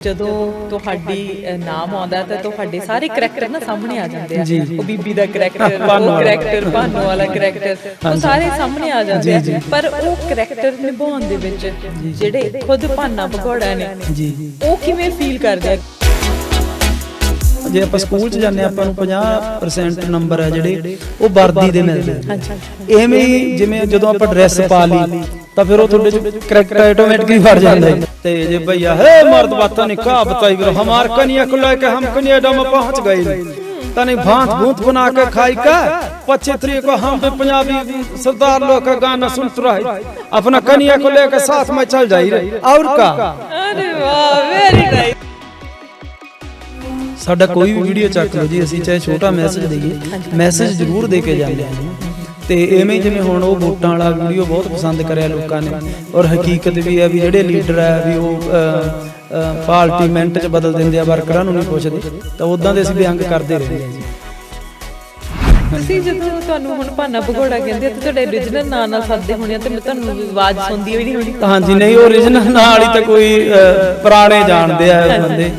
ਜਦੋਂ ਤੁਹਾਡੀ ਨਾਮ ਆਉਂਦਾ ਤਾਂ ਤੁਹਾਡੇ ਸਾਰੇ ਕਰੈਕਟਰ ਨਾ ਸਾਹਮਣੇ ਆ ਜਾਂਦੇ ਆ। ਉਹ ਬੀਬੀ ਦਾ ਕਰੈਕਟਰ ਉਹ ਕਰੈਕਟਰ ਭਾਨੋ ਵਾਲਾ ਕਰੈਕਟਰ ਉਹ ਸਾਰੇ ਸਾਹਮਣੇ ਆ ਜਾਂਦੇ ਆ। ਪਰ ਉਹ ਕਰੈਕਟਰ ਨਿਭਾਉਣ ਦੇ ਵਿੱਚ ਜਿਹੜੇ ਖੁਦ ਭਾਨਾ ਭਗੌੜਾ ਨੇ ਜੀ ਉਹ ਕਿਵੇਂ ਫੀਲ ਕਰਦੇ ਆ? ਜੇ ਆਪਾਂ ਸਕੂਲ ਚ ਜਾਂਦੇ ਆਪਾਂ ਨੂੰ 50% ਨੰਬਰ ਹੈ ਜਿਹੜੇ ਉਹ ਵਰਦੀ ਦੇ ਮਿਲਦੇ ਆ। ਐਵੇਂ ਹੀ ਜਿਵੇਂ ਜਦੋਂ ਆਪਾਂ ਡਰੈਸ ਪਾ ਲਈ ਤਾਂ ਫਿਰ ਉਹ ਤੁਹਾਡੇ ਚ ਕਰੈਕਟਰ ਆਟੋਮੈਟਿਕਲੀ ਫੜ ਜਾਂਦਾ ਹੈ ਤੇ ਜੇ ਭਈਆ ਹੈ मर्द बातों ने कहा बताई फिर हमार कन्या को लेके हम कन्याडा में पहुंच गए तने भांत भूत बना के खाई का पच्चीस को हम भी पंजाबी सरदार लोग का गाना सुनते रहे अपना कन्या को लेके साथ में चल जाई रहे और का ਅਰੇ ਵਾਹ ਵੈਰੀ ਨਾਈਸ ਸਾਡਾ ਕੋਈ ਵੀ ਵੀਡੀਓ ਚੱਕ ਲਓ ਜੀ ਅਸੀਂ ਚਾਹੇ ਛੋਟਾ ਮੈਸੇਜ ਦਈਏ ਮੈਸੇਜ ਜ਼ਰੂਰ ਦੇ ਕੇ ਜਾਂਦੇ ਹਾਂ ਜੀ। ਤੇ ਐਵੇਂ ਜਿਵੇਂ ਹੁਣ ਉਹ ਵੋਟਾਂ ਵਾਲਾ ਵੀਡੀਓ ਬਹੁਤ ਪਸੰਦ ਕਰਿਆ ਲੋਕਾਂ ਨੇ। ਔਰ ਹਕੀਕਤ ਵੀ ਹੈ ਵੀ ਜਿਹੜੇ ਲੀਡਰ ਹੈ ਵੀ ਉਹ ਪਾਰਟੀ ਮਿੰਟ ਚ ਬਦਲ ਦਿੰਦੇ ਆ ਵਰਕਰਾਂ ਨੂੰ ਨਹੀਂ ਪੁੱਛਦੇ। ਤਾਂ ਉਦਾਂ ਦੇ ਅਸੀਂ ਵਿਅੰਗ ਕਰਦੇ ਰਹਿੰਦੇ ਹਾਂ ਜੀ। ਤੁਸੀਂ ਜਦੋਂ ਤੁਹਾਨੂੰ ਹੁਣ ਭਾਨਾ ਭਗੌੜਾ ਕਹਿੰਦੇ ਆ ਤੇ ਤੁਹਾਡੇ origignal ਨਾਂ ਨਾਲ ਸੱਦਦੇ ਹੋਣੇ ਆ ਤੇ ਮੈਂ ਤੁਹਾਨੂੰ ਆਵਾਜ਼ ਸੁਣਦੀ ਹੋਈ ਨਹੀਂ ਹੋਣੀ ਹਾਂਜੀ ਨਹੀਂ ਓਰੀਜਨਲ ਨਾਲ ਹੀ ਤਾਂ ਕੋਈ ਪੁਰਾਣੇ ਜਾਣਦੇ ਆ ਬੰਦੇ।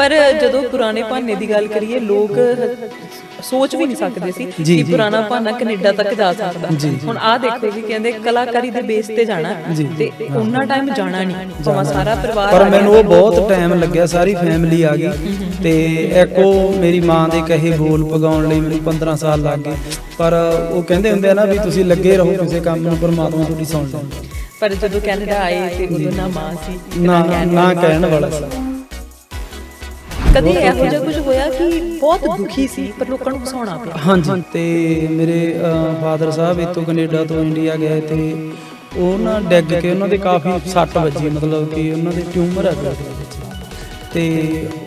ਪਰ ਜਦੋਂ ਪੁਰਾਣੇ ਭਾਨੇ ਦੀ ਗੱਲ ਕਰੀਏ ਲੋਕ ਸੋਚ ਵੀ ਨਹੀਂ ਸਕਦੇ ਸੀ ਕਿ ਪੁਰਾਣਾ ਭਾਨਾ ਕੈਨੇਡਾ ਤੱਕ ਜਾ ਸਕਦਾ। ਹੁਣ ਆਹ ਦੇਖੋ ਜੀ ਕਹਿੰਦੇ ਕਲਾਕਾਰੀ ਦੇ ਬੇਸ ਤੇ ਜਾਣਾ ਤੇ ਉਹਨਾਂ ਟਾਈਮ ਜਾਣਾ ਨਹੀਂ। ਭਾਵੇਂ ਸਾਰਾ ਪਰਿਵਾਰ ਪਰ ਆ ਮੈਨੂੰ ਉਹ ਬਹੁਤ ਟਾਈਮ ਲੱਗਿਆ ਸਾਰੀ ਫੈਮਿਲੀ ਆ ਗਈ। ਤੇ ਉਹ ਮੇਰੀ ਮਾਂ ਦੇ ਕਹੇ ਬੋਲ ਪਗਾਉਣ ਲਈ ਮੈਨੂੰ 15 ਸਾਲ ਲੱਗ ਗਏ। ਪਰ ਉਹ ਕਹਿੰਦੇ ਹੁੰਦੇ ਆ ਨਾ ਵੀ ਤੁਸੀਂ ਲੱਗੇ ਰਹੋ ਕਿਸੇ ਕੰਮ ਨੂੰ ਪਰਮਾਤਮਾ ਤੁਹਾਡੀ ਸੁਣ ਪਰ ਜਦੋਂ ਕੈਨੇਡਾ ਆਏ ਤੇ ਉਦੋਂ ਨਾ ਮਾਂ ਸੀ ਨਾ ਨਾ ਕਹਿਣ ਵਾਲਾ ਸੀ। ਕਦੇ ਇਹੋ ਜਿਹਾ ਕੁਝ ਹੋਇਆ ਕਿ ਬਹੁਤ ਦੁਖੀ ਸੀ ਪਰ ਲੋਕਾਂ ਨੂੰ ਹਸਾਉਣਾ ਪਿਆ? ਹਾਂਜੀ। ਤੇ ਮੇਰੇ ਫਾਦਰ ਸਾਹਿਬ ਇੱਥੋਂ ਕੈਨੇਡਾ ਤੋਂ ਇੰਡੀਆ ਗਏ ਤੇ ਉਹ ਨਾ ਡਿੱਗ ਕੇ ਉਹਨਾਂ ਦੇ ਕਾਫੀ ਸੱਟ ਵੱਜੀ ਮਤਲਬ ਕਿ ਉਹਨਾਂ ਦੇ ਟਿਊਮਰ ਦੇ ਵਿੱਚ ਤੇ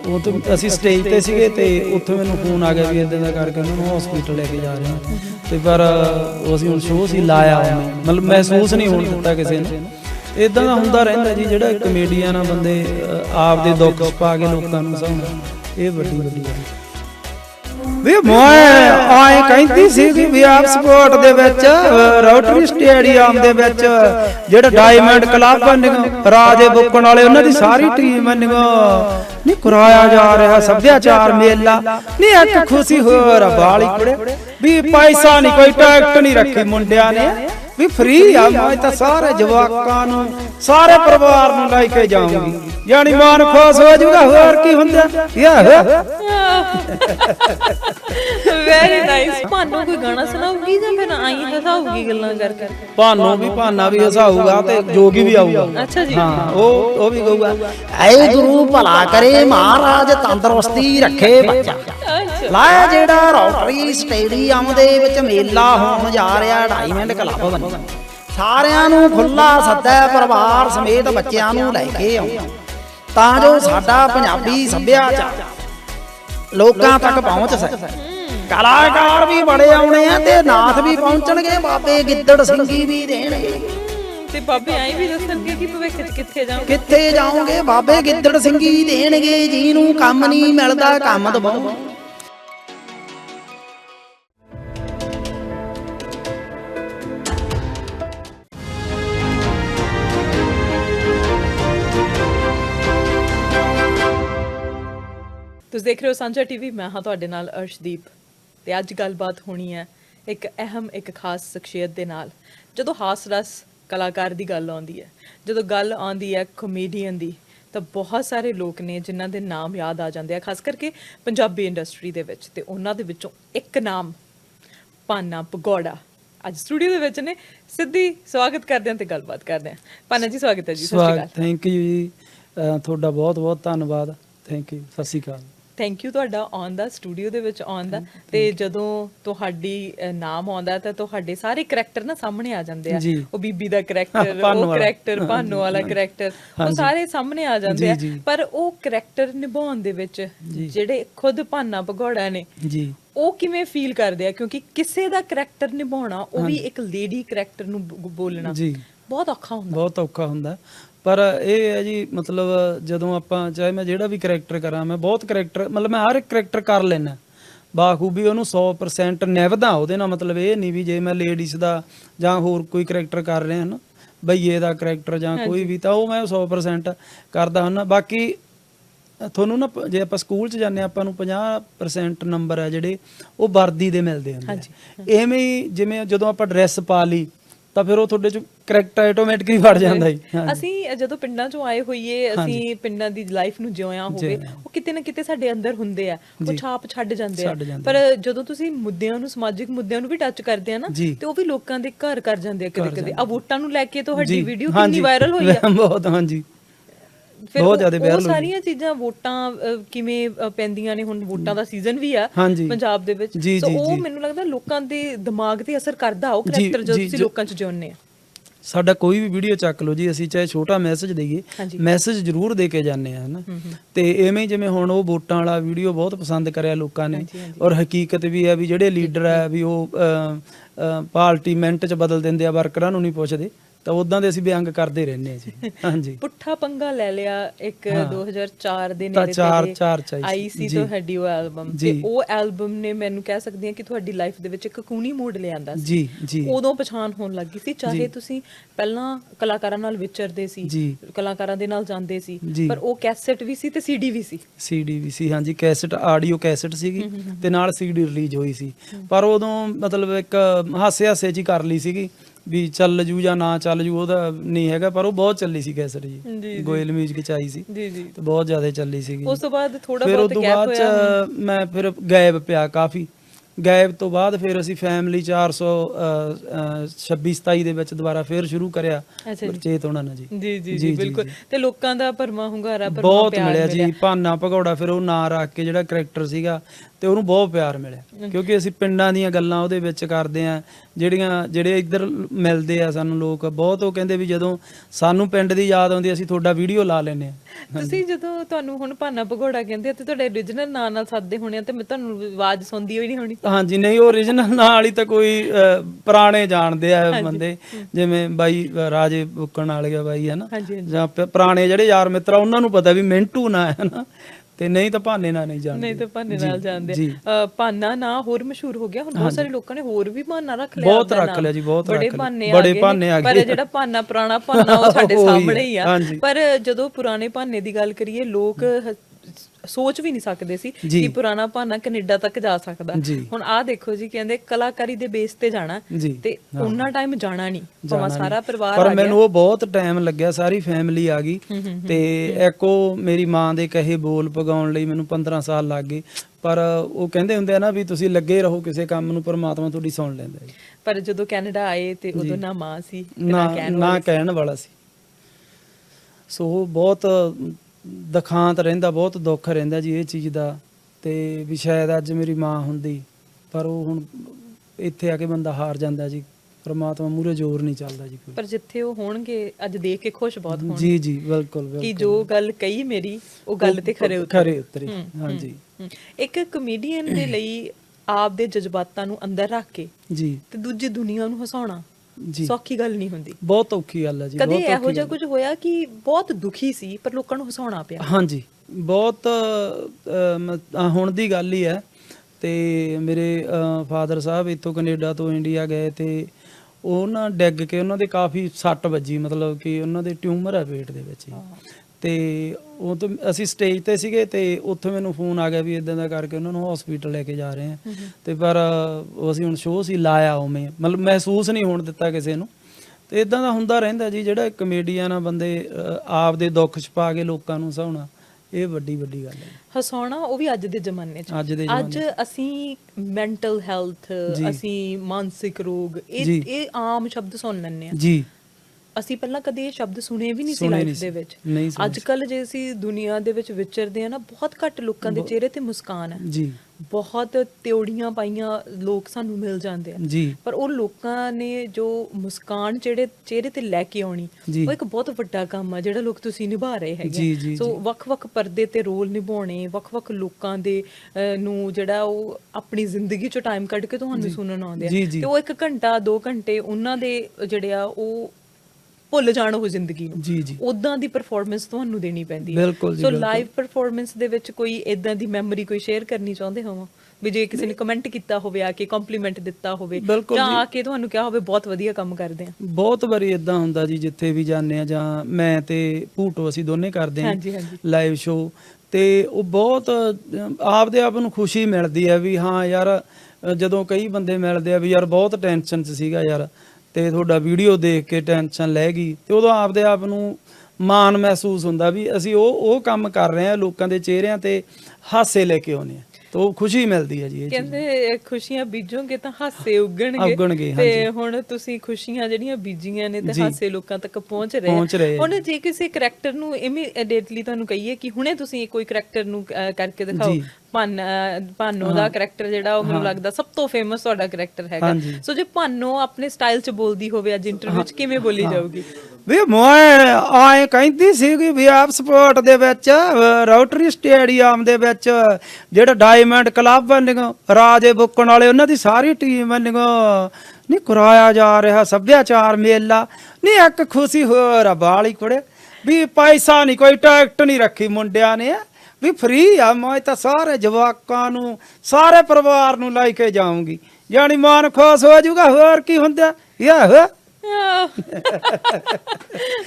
ਉਹ ਤੋਂ ਅਸੀਂ ਸਟੇਜ ਤੇ ਸੀਗੇ ਤੇ ਉੱਥੋਂ ਮੈਨੂੰ ਫੋਨ ਆ ਗਿਆ ਵੀ ਇਦਾਂ ਦਾ ਕਰਕੇ ਉਹਨਾਂ ਨੂੰ ਹਸਪੀਟਲ ਲੈ ਕੇ ਜਾ ਰਹੇ ਹਾਂ। ਤੇ ਪਰ ਉਹ ਅਸੀਂ ਹੁਣ ਸ਼ੋਅ ਸੀ ਲਾਇਆ ਮਤਲਬ ਮਹਿਸੂਸ ਨਹੀਂ ਹੋਣ ਦਿੱਤਾ ਕਿਸੇ ਨੇ। ਇਦਾਂ ਦਾ ਹੁੰਦਾ ਰਹਿੰਦਾ ਜੀ, ਜਿਹੜਾ ਕਮੇਡੀਅਨ ਆ ਬੰਦੇ ਆਪ ਦੇ ਦੁੱਖ ਪਾ ਕੇ ਲੋਕਾਂ ਨੂੰ ਹਸਾਉਣਾ ਇਹ ਵੱਡੀ ਵੱਡੀ ਗੱਲ। ਵੀ ਮੈਂ ਆਏ ਕਹਿੰਦੀ ਸੀ ਕਿ ਵੀ ਆਪ ਸਪੋਰਟ ਦੇ ਵਿੱਚ, ਰੋਟਰੀ ਸਟੇਡੀਅਮ ਦੇ ਵਿੱਚ, ਜਿਹੜਾ ਡਾਇਮੰਡ ਕਲੱਬ ਨਿਗੋ ਰਾਜੇ ਬੁੱਕਣ ਵਾਲੇ, ਉਹਨਾਂ ਦੀ ਸਾਰੀ ਟੀਮ ਨਿਗੋ ਨਹੀਂ ਕਰਾਇਆ ਜਾ ਰਿਹਾ ਸੱਭਿਆਚਾਰ ਮੇਲਾ। ਨਹੀਂ ਇੱਕ ਖੁਸ਼ੀ ਹੋਰ ਆ, ਬਾਲੀ ਕੁੜੇ। ਵੀ ਪੈਸਾ ਨਹੀਂ ਕੋਈ ਟੈਕਟ ਨਹੀਂ ਰੱਖੀ ਮੁੰਡਿਆਂ ਨੇ। ਵੀ ਫ੍ਰੀ ਆ ਮੈਂ ਤਾਂ ਸਾਰੇ ਜਵਾਕਾਂ ਨੂੰ ਸਾਰੇ ਪਰਿਵਾਰ ਨੂੰ ਲੈ ਕੇ ਜਾਊਂਗੀ। ਯਾਨੀ ਮਨ ਖੁਸ਼ ਹੋ ਜਾਊਗਾ ਹੋਰ ਕੀ ਹੁੰਦਾ? ਯਾਹ ਵੈਰੀ ਨਾਈਸ ਭਾਨੋ ਕੋਈ ਗਾਣਾ ਸੁਣਾਉਗੀ ਜਾਂ ਫਿਰ ਆਈ ਹਸਾਉਗੀ ਗੱਲਾਂ ਕਰਕੇ? ਭਾਨੋ ਵੀ ਭਾਨਾ ਵੀ ਹਸਾਊਗਾ ਤੇ ਜੋਗੀ ਵੀ ਆਊਗਾ। ਅੱਛਾ ਜੀ। ਹਾਂ ਉਹ ਉਹ ਵੀ ਕਹੂਗਾ ਐ ਗੁਰੂ ਭਲਾ ਕਰੇ ਮਹਾਰਾਜ ਤੰਦਰੁਸਤੀ ਰੱਖੇ ਬੱਚਾ। ਲਾਇਆ ਜਿਹੜਾ ਰੋਟਰੀ ਸਟੇਡੀਅਮ ਦੇ ਵਿੱਚ ਮੇਲਾ ਹੋਣ ਜਾ ਰਿਹਾ ਡਾਇਮੰਡ ਕਲੱਬ ਸਾਰਿਆਂ ਨੂੰ ਖੁੱਲਾ ਸੱਦਾ ਪਰਿਵਾਰ ਸਮੇਤ ਬੱਚਿਆਂ ਨੂੰ ਲੈ ਕੇ ਆਓ ਤਾਂ ਜੋ ਸਾਡਾ ਪੰਜਾਬੀ ਸੱਭਿਆਚਾਰ ਲੋਕਾਂ ਤੱਕ ਪਹੁੰਚ ਸਕੇ। ਕਲਾਕਾਰ ਵੀ ਬੜੇ ਆਉਣੇ ਆ ਤੇ ਨਾਥ ਵੀ ਪਹੁੰਚਣਗੇ ਬਾਬੇ ਗਿੱਦੜ ਸਿੰਘੀ ਵੀ ਦੇਣਗੇ। ਤੇ ਬਾਬੇ ਆਈ ਵੀ ਦੱਸਣਗੇ ਕਿ ਭਵਿੱਖ ਚ ਕਿੱਥੇ ਜਾਓਗੇ? ਕਿੱਥੇ ਜਾਓਗੇ? ਬਾਬੇ ਗਿੱਦੜ ਸਿੰਘੀ ਦੇਣਗੇ ਜਿਹਨੂੰ ਕੰਮ ਨਹੀਂ ਮਿਲਦਾ ਕੰਮ ਦਬਾਓ ਤੁਸੀਂ ਦੇਖ ਰਹੇ ਹੋ ਸਾਂਝਾ ਟੀਵੀ। ਮੈਂ ਹਾਂ ਤੁਹਾਡੇ ਨਾਲ ਅਰਸ਼ਦੀਪ ਤੇ ਅੱਜ ਗੱਲਬਾਤ ਹੋਣੀ ਹੈ ਇੱਕ ਅਹਿਮ, ਇੱਕ ਖਾਸ ਸ਼ਖਸੀਅਤ ਦੇ ਨਾਲ। ਜਦੋਂ ਹਾਸ ਰਸ ਕਲਾਕਾਰ ਦੀ ਗੱਲ ਆਉਂਦੀ ਹੈ, ਜਦੋਂ ਗੱਲ ਆਉਂਦੀ ਹੈ ਕਮੇਡੀਅਨ ਦੀ, ਤਾਂ ਬਹੁਤ ਸਾਰੇ ਲੋਕ ਨੇ ਜਿਨ੍ਹਾਂ ਦੇ ਨਾਮ ਯਾਦ ਆ ਜਾਂਦੇ ਆ, ਖਾਸ ਕਰਕੇ ਪੰਜਾਬੀ ਇੰਡਸਟਰੀ ਦੇ ਵਿੱਚ ਤੇ ਉਹਨਾਂ ਦੇ ਵਿੱਚੋਂ ਇੱਕ ਨਾਮ ਪਾਨਾ ਪਗੌੜਾ ਅੱਜ ਸਟੂਡੀਓ ਦੇ ਵਿੱਚ ਨੇ। ਸਿੱਧੀ ਸਵਾਗਤ ਕਰਦੇ ਹਾਂ ਤੇ ਗੱਲਬਾਤ ਕਰਦੇ ਹਾਂ। ਪਾਨਾ ਜੀ, ਸਵਾਗਤ ਹੈ ਜੀ, ਸਤਿ ਸ਼੍ਰੀ ਅਕਾਲ। ਥੈਂਕ ਯੂ ਜੀ। ਤੁਹਾਡਾ ਬਹੁਤ ਬਹੁਤ ਧੰਨਵਾਦ। ਥੈਂਕ ਯੂ ਸਤਿ ਸ਼੍ਰੀ ਅਕਾਲ। ਥੈਂਕ ਯੂ ਤੁਹਾਡਾ ਆਨ ਦਾ ਸਟੂਡੀਓ ਦੇ ਵਿੱਚ ਆਉਣ ਦਾ ਤੇ ਜਦੋਂ ਤੁਹਾਡੀ ਨਾਮ ਆਉਂਦਾ ਤਾਂ ਤੁਹਾਡੇ ਸਾਰੇ ਕਰੈਕਟਰ ਨਾ ਸਾਹਮਣੇ ਆ ਜਾਂਦੇ ਆ। ਉਹ ਬੀਬੀ ਦਾ ਕਰੈਕਟਰ ਉਹ। ਕਰੈਕਟਰ ਭਾਨੋ ਵਾਲਾ ਕਰੈਕਟਰ ਉਹ ਸਾਰੇ ਸਾਹਮਣੇ ਆ ਜਾਂਦੇ ਆ। ਪਰ ਉਹ ਕਰੈਕਟਰ ਨਿਭਾਉਣ ਦੇ ਵਿੱਚ ਜਿਹੜੇ ਖੁਦ ਭਾਨਾ ਭਗੌੜਾ ਨੇ ਜੀ। ਉਹ ਕਿਵੇਂ ਫੀਲ ਕਰਦੇ ਆ? ਕਿਉਂਕਿ ਕਿਸੇ ਦਾ ਕਰੈਕਟਰ ਨਿਭਾਉਣਾ ਉਹ ਵੀ ਇੱਕ ਲੇਡੀ ਕਰੈਕਟਰ ਨੂੰ ਬੋਲਣਾ ਜੀ। ਬਹੁਤ ਔਖਾ ਹੁੰਦਾ। ਬਹੁਤ ਔਖਾ ਹੁੰਦਾ। ਪਰ ਇਹ ਹੈ ਜੀ ਮਤਲਬ ਜਦੋਂ ਆਪਾਂ ਚਾਹੇ ਮੈਂ ਜਿਹੜਾ ਵੀ ਕੈਰੈਕਟਰ ਕਰਾਂ ਮੈਂ ਬਹੁਤ ਕੈਰੈਕਟਰ ਮਤਲਬ ਮੈਂ ਹਰ ਇੱਕ ਕੈਰੈਕਟਰ ਕਰ ਲੈਣਾ ਬਾਖੂਬੀ ਉਹਨੂੰ 100% ਨਿਭਦਾ ਉਹਦੇ ਨਾਲ ਮਤਲਬ ਇਹ ਨਹੀਂ ਵੀ ਜੇ ਮੈਂ ਲੇਡੀਜ਼ ਦਾ ਜਾਂ ਹੋਰ ਕੋਈ ਕੈਰੈਕਟਰ ਕਰ ਰਿਹਾ ਨਾ ਬਈਏ ਦਾ ਕਰੈਕਟਰ ਜਾਂ ਕੋਈ ਵੀ ਤਾਂ ਉਹ ਮੈਂ 100% ਕਰਦਾ ਹੁੰਦਾ। ਬਾਕੀ ਤੁਹਾਨੂੰ ਨਾ ਜੇ ਆਪਾਂ ਸਕੂਲ ਚ ਜਾਂਦੇ ਹਾਂ, ਆਪਾਂ ਨੂੰ 50% ਨੰਬਰ ਆ ਜਿਹੜੇ ਉਹ ਵਰਦੀ ਦੇ ਮਿਲਦੇ ਹੁੰਦੇ ਐਵੇਂ ਹੀ ਜਿਵੇਂ ਜਦੋਂ ਆਪਾਂ ਡਰੈਸ ਪਾ ਲਈ ਤਾਂ ਫਿਰ ਉਹ ਤੁਹਾਡੇ ਚ ਕਰੈਕਟਰ ਆਟੋਮੈਟਿਕਲੀ ਵੜ ਜਾਂਦਾ ਹਾਂ ਅਸੀਂ ਜਦੋਂ ਪਿੰਡਾਂ ਚੋਂ ਆਏ ਹੋਈਏ ਅਸੀਂ ਪਿੰਡਾਂ ਦੀ ਲਾਈਫ ਨੂੰ ਜਿਉਇਆ ਹੋਵੇ ਉਹ ਕਿਤੇ ਨਾ ਕਿਤੇ ਸਾਡੇ ਅੰਦਰ ਹੁੰਦੇ ਆ ਉਹ ਛਾਪ ਛੱਡ ਜਾਂਦੇ ਆ। ਪਰ ਜਦੋਂ ਤੁਸੀਂ ਮੁੱਦਿਆਂ ਨੂੰ ਸਮਾਜਿਕ ਮੁੱਦਿਆਂ ਨੂੰ ਵੀ ਟੱਚ ਕਰਦੇ ਆ ਨਾ। ਤੇ ਉਹ ਵੀ ਲੋਕਾਂ ਦੇ ਘਰ ਕਰ ਜਾਂਦੇ ਆ ਕਦੇ ਕਦੇ। ਆ। ਵੋਟਾਂ ਨੂੰ ਲੈ ਕੇ ਤੁਹਾਡੀ ਵੀਡੀਓ ਕਿੰਨੀ ਵਾਇਰਲ ਹੋਈ ਆ? ਬਹੁਤ ਹਾਂਜੀ। ਬਹੁਤ ਜ਼ਿਆਦਾ viral ਹੋਈ। ਸਾਰੀਆਂ ਚੀਜ਼ਾਂ ਵੋਟਾਂ ਕਿਵੇਂ ਪੈਂਦੀਆਂ ਨੇ ਹੁਣ ਵੋਟਾਂ ਦਾ ਸੀਜ਼ਨ ਵੀ ਆ। ਪੰਜਾਬ ਦੇ ਵਿੱਚ ਸੋ ਉਹ। ਮੈਨੂੰ ਲੱਗਦਾ ਲੋਕਾਂ ਦੇ ਦਿਮਾਗ ਤੇ ਅਸਰ ਕਰਦਾ ਉਹ ਕਰੈਕਟਰ ਜੀ, ਤੁਸੀਂ ਲੋਕਾਂ 'ਚ ਜਿਉਂਦੇ ਆ ਸਾਡਾ ਕੋਈ ਵੀ ਵੀਡੀਓ ਚੱਕ ਲਓ ਜੀ ਅਸੀਂ ਚਾਹੇ ਛੋਟਾ ਮੈਸੇਜ ਦਈਏ। ਮੈਸੇਜ ਜ਼ਰੂਰ ਦੇ ਕੇ ਜਾਂਦੇ ਆ ਹਨਾ ਤੇ ਐਵੇਂ ਹੀ ਜਿਵੇਂ ਹੁਣ ਉਹ ਵੋਟਾਂ ਵਾਲਾ ਵੀਡੀਓ ਬਹੁਤ ਪਸੰਦ ਕਰਿਆ ਲੋਕਾਂ ਨੇ ਔਰ ਹਕੀਕਤ ਵੀ ਹੈ ਵੀ ਜਿਹੜੇ ਲੀਡਰ ਹੈ ਵੀ ਉਹ ਪਾਰਟੀ ਮਿੰਟ ਚ ਬਦਲ ਦਿੰਦੇ ਆ ਵਰਕਰਾਂ ਨੂੰ ਨਹੀਂ ਪੁੱਛਦੇ ਤਾਂ ਉਦਾਂ ਦੇ ਅਸੀਂ ਵਿਅੰਗ ਕਰਦੇ ਰਹਿੰਦੇ ਆ ਜੀ। ਹਾਂਜੀ। ਪੁੱਠਾ ਪੰਗਾ ਲੈ ਲਿਆ ਇੱਕ 2004 ਦੇ ਤਾਂ ਨੇੜੇ ਚ ਆਈ ਸੀ। ਤੁਹਾਡੀ ਉਹ ਐਲਬਮ। ਤੇ। ਉਹ ਐਲਬਮ ਨੇ ਮੈਨੂੰ ਕਹਿ ਸਕਦੀ ਹਾਂ ਕਿ ਤੁਹਾਡੀ ਲਾਈਫ ਦੇ ਵਿੱਚ ਇੱਕ ਕੂਨੀ ਮੂਡ ਲਿਆਂਦਾ ਸੀ। ਜੀ ਜੀ। ਉਦੋਂ ਪਛਾਣ ਹੋਣ ਲੱਗੀ ਸੀ ਚਾਹੇ ਤੁਸੀਂ ਪਹਿਲਾਂ ਕਲਾਕਾਰਾਂ ਨਾਲ ਵਿਚਰਦੇ ਸੀ। ਕਲਾਕਾਰਾਂ ਦੇ ਨਾਲ ਜਾਂਦੇ ਸੀ। ਪਰ ਉਹ ਕੈਸੇਟ ਵੀ ਸੀ ਤੇ ਸੀਡੀ ਵੀ ਸੀ। ਸੀਡੀ ਵੀ ਸੀ ਹਾਂਜੀ। ਕੈਸਟ ਆਡੀਓ ਕੈਸਟ ਸੀਗੀ ਤੇ ਨਾਲ ਸੀਡੀ ਰਿਲੀਜ਼ ਹੋਈ ਸੀ। ਪਰ ਉਦੋਂ ਮਤਲਬ ਇੱਕ ਹਾਸੇ ਹਾਸੇ ਜੀ ਕਰ ਲਈ ਸੀਗੀ। ਵੀ ਚੱਲ ਜੂ ਜਾਂ ਨਾ ਚੱਲ ਜੂ ਉਹਦਾ ਨਹੀਂ ਹੈਗਾ ਪਰ ਉਹ ਬਹੁਤ ਚੱਲੀ ਸੀ ਕੈਸਟ ਜੀ। ਗੋਇਲ ਮਿਊਜ਼ਿਕ ਚ ਆਈ ਸੀ। ਜੀ ਜੀ। ਤੇ ਬਹੁਤ ਜ਼ਿਆਦਾ ਚੱਲੀ ਸੀਗੀ। ਉਸ ਤੋਂ ਬਾਅਦ ਥੋੜਾ ਫਿਰ ਬਹੁਤ ਗੈਪ ਹੋਇਆ ਚ ਮੈਂ ਫਿਰ ਗਾਇਬ ਪਿਆ ਕਾਫੀ। ਗਾਇਬ ਤੋਂ ਬਾਅਦ ਫਿਰ ਅਸੀਂ ਫੈਮਿਲੀ 400 26 27 ਦੇ ਵਿੱਚ ਦੁਬਾਰਾ ਫਿਰ ਸ਼ੁਰੂ ਕਰਿਆ। ਗੁਰਚੇਤ ਉਹਨਾਂ ਨੇ ਜੀ। ਜੀ ਬਿਲਕੁਲ। ਤੇ ਲੋਕਾਂ ਦਾ ਭਰਮਾ ਹੁੰਗਾਰਾ ਬਹੁਤ ਪਿਆਰ ਮਿਲਿਆ ਜੀ ਭਾਨਾ ਭਗੌੜਾ ਫਿਰ ਉਹ ਨਾਂ ਰੱਖ ਕੇ ਜਿਹੜਾ ਕਰੈਕਟਰ ਸੀਗਾ ਤੇ ਉਹਨੂੰ ਬਹੁਤ ਪਿਆਰ ਮਿਲਿਆ। ਕਿਉਂਕਿ ਅਸੀਂ ਪਿੰਡਾਂ ਦੀਆਂ ਗੱਲਾਂ ਉਹਦੇ ਵਿੱਚ ਕਰਦੇ ਆ ਜਿਹੜੀਆਂ ਜਿਹੜੇ ਇੱਧਰ ਮਿਲਦੇ ਆ ਸਾਨੂੰ ਲੋਕ ਬਹੁਤ ਉਹ ਕਹਿੰਦੇ ਵੀ ਜਦੋਂ ਸਾਨੂੰ ਪਿੰਡ ਦੀ ਯਾਦ ਆਉਂਦੀ ਅਸੀਂ ਤੁਹਾਡਾ ਵੀਡੀਓ ਲਾ ਲੈਨੇ ਆ ਤੁਸੀਂ ਜਦੋਂ ਤੁਹਾਨੂੰ ਹੁਣ ਭਾਨਾ ਭਗੌੜਾ ਕਹਿੰਦੇ ਆ ਤੇ ਤੁਹਾਡੇ origignal ਨਾਂ ਨਾਲ ਸੱਦਦੇ ਹੋਣੇ ਆ ਤੇ ਮੈਂ ਤੁਹਾਨੂੰ ਆਵਾਜ਼ ਸੁਣਦੀ ਹੋਈ ਨਹੀਂ ਹੋਣੀ। ਹਾਂਜੀ ਨਹੀਂ ਉਹ origignal ਨਾਲ ਹੀ ਤਾਂ ਕੋਈ ਪੁਰਾਣੇ ਜਾਣਦੇ ਆ ਬੰਦੇ। ਜਿਵੇਂ ਬਾਈ ਰਾਜੇ ਬੁੱਕਣ ਵਾਲੇ ਆ ਬਾਈ ਹੈ ਨਾ? ਜਾਂ ਪੁਰਾਣੇ ਜਿਹੜੇ ਯਾਰ ਮਿੱਤਰ ਆ, ਉਹਨਾਂ ਨੂੰ ਪਤਾ ਵੀ ਮਿੰਟੂ ਨਾ ਹੈ ਨਾ। ਤੇ ਨਹੀਂ ਤਾਂ ਭਾਨੇ ਨਾਲ ਨਹੀਂ ਜਾਣਦੇ ਨਹੀਂ ਤਾਂ ਭਾਨੇ ਨਾਲ ਜਾਂਦੇ। ਆ। ਭਾਨਾ ਨਾਂ ਹੋਰ ਮਸ਼ਹੂਰ ਹੋ ਗਿਆ ਹੁਣ ਬਹੁਤ ਸਾਰੇ ਲੋਕਾਂ ਨੇ ਹੋਰ ਵੀ ਭਾਨਾ ਰੱਖ ਲਿਆ ਬਹੁਤ ਰੱਖ। ਲਿਆ ਜੀ, ਬਹੁਤ ਬੜੇ ਰੱਖ ਲਿਆ। ਭਾਨੇ ਬੜੇ ਆ ਭਾਨੇ ਆ ਪਰ ਗਏ। ਜਿਹੜਾ ਭਾਨਾ ਪੁਰਾਣਾ ਭਾਨਾ ਉਹ ਸਾਡੇ ਸਾਹਮਣੇ ਹੀ ਆ। ਪਰ ਜਦੋਂ ਪੁਰਾਣੇ ਭਾਨੇ ਦੀ ਗੱਲ ਕਰੀਏ ਲੋਕ ਸੋਚ ਵੀ ਨਹੀਂ ਸਕਦੇ ਸੀ। ਕਿ ਪੁਰਾਣਾ ਭਾਨਾ ਕੈਨੇਡਾ ਤੱਕ ਜਾ ਸਕਦਾ। ਹੁਣ ਆਹ ਦੇਖੋ ਜੀ ਕਹਿੰਦੇ ਕਲਾਕਾਰੀ ਦੇ ਬੇਸ ਤੇ ਜਾਣਾ ਤੇ ਉਹਨਾਂ ਟਾਈਮ ਜਾਣਾ ਨਹੀਂ। ਭਾਵੇਂ ਸਾਰਾ। ਪਰਿਵਾਰ ਪਰ ਮੈਨੂੰ ਉਹ ਬਹੁਤ ਟਾਈਮ ਲੱਗਿਆ ਸਾਰੀ ਫੈਮਿਲੀ ਆ ਗਈ। ਤੇ ਉਹ ਮੇਰੀ ਮਾਂ ਦੇ ਕਹੇ ਬੋਲ ਪਗਾਉਣ ਲਈ ਮੈਨੂੰ 15 ਸਾਲ ਲੱਗ ਗਏ। ਪਰ ਉਹ ਕਹਿੰਦੇ ਹੁੰਦੇ ਆ ਨਾ ਵੀ ਤੁਸੀਂ ਲੱਗੇ ਰਹੋ ਕਿਸੇ ਕੰਮ ਨੂੰ ਪਰਮਾਤਮਾ ਤੁਹਾਡੀ ਸੁਣ ਲੈਂਦਾ ਹੈ। ਪਰ ਜਦੋਂ ਕੈਨੇਡਾ ਆਏ ਤੇ ਉਦੋਂ ਨਾ ਮਾਂ ਸੀ ਨਾ ਕਹਿਣ ਵਾਲਾ ਸੀ। ਸੋ ਬਹੁਤ ਦੁਖਾਂਤ ਰਹਿੰਦਾ ਬਹੁਤ ਦੁੱਖ ਰਹਿੰਦਾ ਜੀ ਇਹ ਚੀਜ਼ ਦਾ। ਤੇ ਵੀ ਸ਼ਾਇਦ ਅੱਜ ਮੇਰੀ ਮਾਂ ਹੁੰਦੀ ਪਰ ਉਹ ਹੁਣ ਇੱਥੇ ਆ ਕੇ ਬੰਦਾ ਹਾਰ ਜਾਂਦਾ ਜੀ। ਪਰਮਾਤਮਾ ਮੂਰੇ ਜ਼ੋਰ ਨਹੀਂ ਚੱਲਦਾ ਜੀ ਕੋਈ। ਪਰ ਜਿੱਥੇ ਉਹ ਹੋਣਗੇ ਅੱਜ ਦੇਖ ਕੇ ਖੁਸ਼ ਬਹੁਤ ਹੋਣਗੇ। ਜੀ ਜੀ ਬਿਲਕੁਲ ਕਿ ਬਿਲਕੁਲ। ਜੋ ਗੱਲ ਕਹੀ ਮੇਰੀ ਉਹ ਗੱਲ ਤੇ ਖਰੇ ਉਤਰੇ। ਖਰੇ ਉਤਰੇ। ਹਾਂਜੀ। ਇੱਕ ਕਮੇਡੀਅਨ ਦੇ ਲਈ ਆਪ ਦੇ ਜਜ਼ਬਾਤਾਂ ਨੂੰ ਅੰਦਰ ਰੱਖ ਕੇ ਜੀ। ਤੇ ਦੂਜੀ ਦੁਨੀਆ ਨੂੰ ਹਸਾਉਣਾ। ਜੀ। ਸੌਖੀ ਗੱਲ ਨਹੀਂ ਹੁੰਦੀ। ਬਹੁਤ ਔਖੀ ਗੱਲ ਹੈ ਜੀ ਕਦੇ ਇਹੋ ਜਿਹਾ ਕੁਝ ਹੋਇਆ ਕਿ ਬਹੁਤ ਦੁਖੀ ਸੀ ਪਰ ਲੋਕਾਂ ਨੂੰ ਹਸਾਉਣਾ ਪਿਆ? ਹਾਂਜੀ ਬਹੁਤ ਹੁਣ ਦੀ ਗੱਲ ਹੀ ਹੈ। ਤੇ ਮੇਰੇ ਫਾਦਰ ਸਾਹਿਬ ਇੱਥੋਂ ਕੈਨੇਡਾ ਤੋਂ ਇੰਡੀਆ ਗਏ ਤੇ ਉਹ ਨਾ ਡਿੱਗ ਕੇ ਉਹਨਾਂ ਦੇ ਕਾਫੀ ਸੱਟ ਵੱਜੀ ਮਤਲਬ ਕਿ ਉਹਨਾਂ ਦੇ ਟਿਊਮਰ ਹੈ ਪੇਟ ਦੇ ਵਿੱਚ ਤੇ ਉਹ ਤੋਂ ਅਸੀਂ ਸਟੇਜ ਤੇ ਸੀਗੇ ਤੇ ਉੱਥੇ ਮੈਨੂੰ ਫੋਨ ਆ ਗਿਆ ਵੀ ਇਦਾਂ ਦਾ ਕਰਕੇ ਉਹਨਾਂ ਨੂੰ ਹਸਪੀਟਲ ਲੈ ਕੇ ਜਾ ਰਹੇ ਆ ਤੇ ਪਰ ਅਸੀਂ ਹੁਣ ਸ਼ੋਅ ਸੀ ਲਾਇਆ ਉਵੇਂ। ਮਤਲਬ ਮਹਿਸੂਸ ਨਹੀਂ ਹੋਣ ਦਿੱਤਾ ਕਿਸੇ ਨੂੰ। ਤੇ ਇਦਾਂ ਦਾ ਹੁੰਦਾ ਰਹਿੰਦਾ ਜੀ ਜਿਹੜਾ ਕਮੇਡੀਅਨ ਆ ਬੰਦੇ ਆਪ ਦੇ ਦੁੱਖ ਛਪਾ ਕੇ ਲੋਕਾਂ ਨੂੰ ਹਸਾਉਣਾ ਇਹ ਵੱਡੀ ਵੱਡੀ ਗੱਲ ਹੈ। ਹਸਾਉਣਾ ਉਹ ਵੀ ਅੱਜ ਦੇ ਜ਼ਮਾਨੇ 'ਚ। ਅੱਜ ਅਸੀਂ ਮੈਂਟਲ ਹੈਲਥ। ਅਸੀਂ ਮਾਨਸਿਕ ਰੋਗ ਇਹ। ਇਹ ਆਮ ਸ਼ਬਦ ਸੁਣ ਲੈਂਦੇ ਆ ਜੀ। ਅਸੀਂ ਪਹਿਲਾਂ ਕਦੇ ਇਹ ਸ਼ਬਦ ਸੁਣੇ ਵੀ ਨਹੀਂ ਸੀ ਲਾਈਫ ਦੇ। ਵਿੱਚ। ਅੱਜ ਕੱਲ ਜੇ ਅਸੀਂ ਦੁਨੀਆ ਦੇ ਵਿੱਚ ਵਿਚਰਦੇ ਆ ਨਾ ਬਹੁਤ ਘੱਟ ਲੋਕਾਂ ਦੇ ਚਿਹਰੇ ਤੇ ਮੁਸਕਾਨ ਹੈ। ਜੀ। ਬਹੁਤ ਤਿਉੜੀਆਂ ਪਾਈਆਂ ਲੋਕ ਸਾਨੂੰ ਮਿਲ ਜਾਂਦੇ ਆ। ਪਰ ਉਹ ਲੋਕਾਂ ਨੇ ਜੋ ਮੁਸਕਾਨ ਜਿਹੜੇ ਚਿਹਰੇ ਤੇ ਲੈ ਕੇ ਆਉਣੀ। ਉਹ ਇੱਕ ਬਹੁਤ ਵੱਡਾ ਕੰਮ ਆ ਜਿਹੜਾ ਲੋਕ ਤੁਸੀਂ ਨਿਭਾ ਰਹੇ ਹੈਗੇ ਸੋ ਵੱਖ-ਵੱਖ ਪਰਦੇ ਤੇ ਰੋਲ ਨਿਭਾਉਣੇ ਵੱਖ-ਵੱਖ ਲੋਕਾਂ ਦੇ ਨੂੰ ਜਿਹੜਾ ਉਹ ਆਪਣੀ ਜ਼ਿੰਦਗੀ ਚੋਂ ਟਾਈਮ ਕੱਢ ਕੇ ਤੁਹਾਨੂੰ ਸੁਣਨ ਆਉਂਦੇ ਆ। ਤੇ ਉਹ ਇੱਕ ਘੰਟਾ 2 ਘੰਟੇ ਉਹਨਾਂ ਦੇ ਜਿਹੜੇ ਆ ਉਹ ਭੁੱਲ ਜਾਣ ਉਹ ਜ਼ਿੰਦਗੀ ਨੂੰ। ਜੀ ਜੀ। ਉਦਾਂ ਦੀ ਪਰਫਾਰਮੈਂਸ ਤੁਹਾਨੂੰ ਦੇਣੀ ਪੈਂਦੀ ਹੈ। ਸੋ। ਲਾਈਵ ਪਰਫਾਰਮੈਂਸ ਦੇ ਵਿੱਚ ਕੋਈ ਇਦਾਂ ਦੀ ਮੈਮਰੀ ਕੋਈ ਸ਼ੇਅਰ ਕਰਨੀ ਚਾਹੁੰਦੇ ਹੋਵੋ ਵੀ ਜੇ ਕਿਸੇ ਨੇ ਕਮੈਂਟ ਕੀਤਾ ਹੋਵੇ ਆ ਕੇ ਕੰਪਲੀਮੈਂਟ ਦਿੱਤਾ ਹੋਵੇ ਜਾਂ। ਆ ਕੇ ਤੁਹਾਨੂੰ ਕਿਹਾ ਹੋਵੇ ਬਹੁਤ ਵਧੀਆ ਕੰਮ ਕਰਦੇ ਆ। ਬਹੁਤ ਵਾਰੀ ਇਦਾਂ ਹੁੰਦਾ ਜੀ ਜਿੱਥੇ ਵੀ ਜਾਂਦੇ ਆ ਜਾਂ ਮੈਂ ਤੇ ਭੂਟੋ ਅਸੀਂ ਦੋਨੇ ਕਰਦੇ ਹਾਂ ਹਾਂਜੀ। ਲਾਈਵ ਸ਼ੋਅ ਤੇ ਉਹ ਬਹੁਤ ਆਪਦੇ ਆਪ ਨੂੰ ਖੁਸ਼ੀ ਮਿਲਦੀ ਹੈ ਵੀ ਹਾਂ ਯਾਰ ਜਦੋਂ ਕਈ ਬੰਦੇ ਮਿਲਦੇ ਆ ਵੀ ਯਾਰ ਬਹੁਤ ਟੈਨਸ਼ਨ 'ਚ ਸੀਗਾ ਯਾਰ। ਤੇ ਤੁਹਾਡਾ ਵੀਡੀਓ ਦੇਖ ਕੇ ਟੈਨਸ਼ਨ ਲੈ ਗਈ ਤੇ ਉਦੋਂ ਆਪਦੇ ਆਪ ਨੂੰ ਮਾਣ ਮਹਿਸੂਸ ਹੁੰਦਾ ਵੀ ਅਸੀਂ ਉਹ ਉਹ ਕੰਮ ਕਰ ਰਹੇ ਆ ਲੋਕਾਂ ਦੇ ਚਿਹਰਿਆਂ ਤੇ ਹਾਸੇ ਲੈ ਕੇ ਆਉਨੇ ਆ ਤਾਂ ਖੁਸ਼ੀ ਮਿਲਦੀ ਹੈ ਜੀ ਇਹ ਚੀਜ਼ ਕਹਿੰਦੇ ਖੁਸ਼ੀਆਂ ਬੀਜੋਗੇ ਤਾਂ ਹਾਸੇ ਉੱਗਣਗੇ ਉੱਗਣਗੇ, ਤੇ ਹੁਣ ਤੁਸੀਂ ਖੁਸ਼ੀਆਂ ਜਿਹੜੀਆਂ ਬੀਜੀਆਂ ਨੇ ਤੇ ਜੀ। ਹਾਸੇ ਲੋਕਾਂ ਤੱਕ ਪਹੁੰਚ ਰਹੇ। ਪਹੁੰਚ ਰਹੇ ਆ। ਹੁਣ ਜੇ ਕਿਸੇ ਕਰੈਕਟਰ ਨੂੰ ਇਮੀਡੀਏਟਲੀ ਤੁਹਾਨੂੰ ਕਹੀਏ ਕਿ ਹੁਣੇ ਤੁਸੀਂ ਕੋਈ ਕਰੈਕਟਰ ਨੂੰ ਅਹ, ਕਰਕੇ ਦਿਖਾਓ ਜੀ। ਭਾਨ ਅਹ, ਭਾਨੋ ਦਾ ਕਰੈਕਟਰ ਜਿਹੜਾ ਉਹ ਮੈਨੂੰ ਲੱਗਦਾ ਸਭ ਤੋਂ ਫੇਮਸ ਤੁਹਾਡਾ ਕਰੈਕਟਰ ਹੈਗਾ ਹਾਂਜੀ। ਸੋ ਜੇ ਭਾਨੋ ਆਪਣੇ ਸਟਾਈਲ 'ਚ ਬੋਲਦੀ ਹੋਵੇ ਅੱਜ ਇੰਟਰਵਿਊ 'ਚ ਕਿਵੇਂ ਬੋਲੀ ਜਾਊਗੀ ਵੀ ਮੈਂ ਆਏ ਕਹਿੰਦੀ ਸੀਗੀ ਵੀ ਆਪ ਸਪੋਰਟ ਦੇ ਵਿੱਚ ਰੋਟਰੀ ਸਟੇਡੀਅਮ ਦੇ ਵਿੱਚ ਜਿਹੜਾ ਡਾਇਮੰਡ ਕਲੱਬ ਬਣਨਗਾ ਰਾਜੇ ਬੁੱਕਣ ਵਾਲੇ, ਉਹਨਾਂ ਦੀ ਸਾਰੀ ਟੀਮ ਬਣਨਗਾ ਨਹੀਂ ਕਰਾਇਆ ਜਾ ਰਿਹਾ ਸੱਭਿਆਚਾਰ ਮੇਲਾ। ਨਹੀਂ ਇੱਕ ਖੁਸ਼ੀ ਹੋਰ ਆ, ਬਾਲੀ ਕੁੜੇ ਵੀ ਪੈਸਾ ਨਹੀਂ, ਕੋਈ ਟਿਕਟ ਨਹੀਂ ਰੱਖੀ ਮੁੰਡਿਆਂ ਨੇ। ਵੀ ਫ੍ਰੀ ਆ, ਮੈਂ ਤਾਂ ਸਾਰੇ ਜਵਾਕਾਂ ਨੂੰ, ਸਾਰੇ ਪਰਿਵਾਰ ਨੂੰ ਲੈ ਕੇ ਜਾਊਂਗੀ। ਯਾਨੀ ਮਨ ਖੁਸ਼ ਹੋ ਜਾਊਗਾ, ਹੋਰ ਕੀ ਹੁੰਦਾ? ਯਾਹ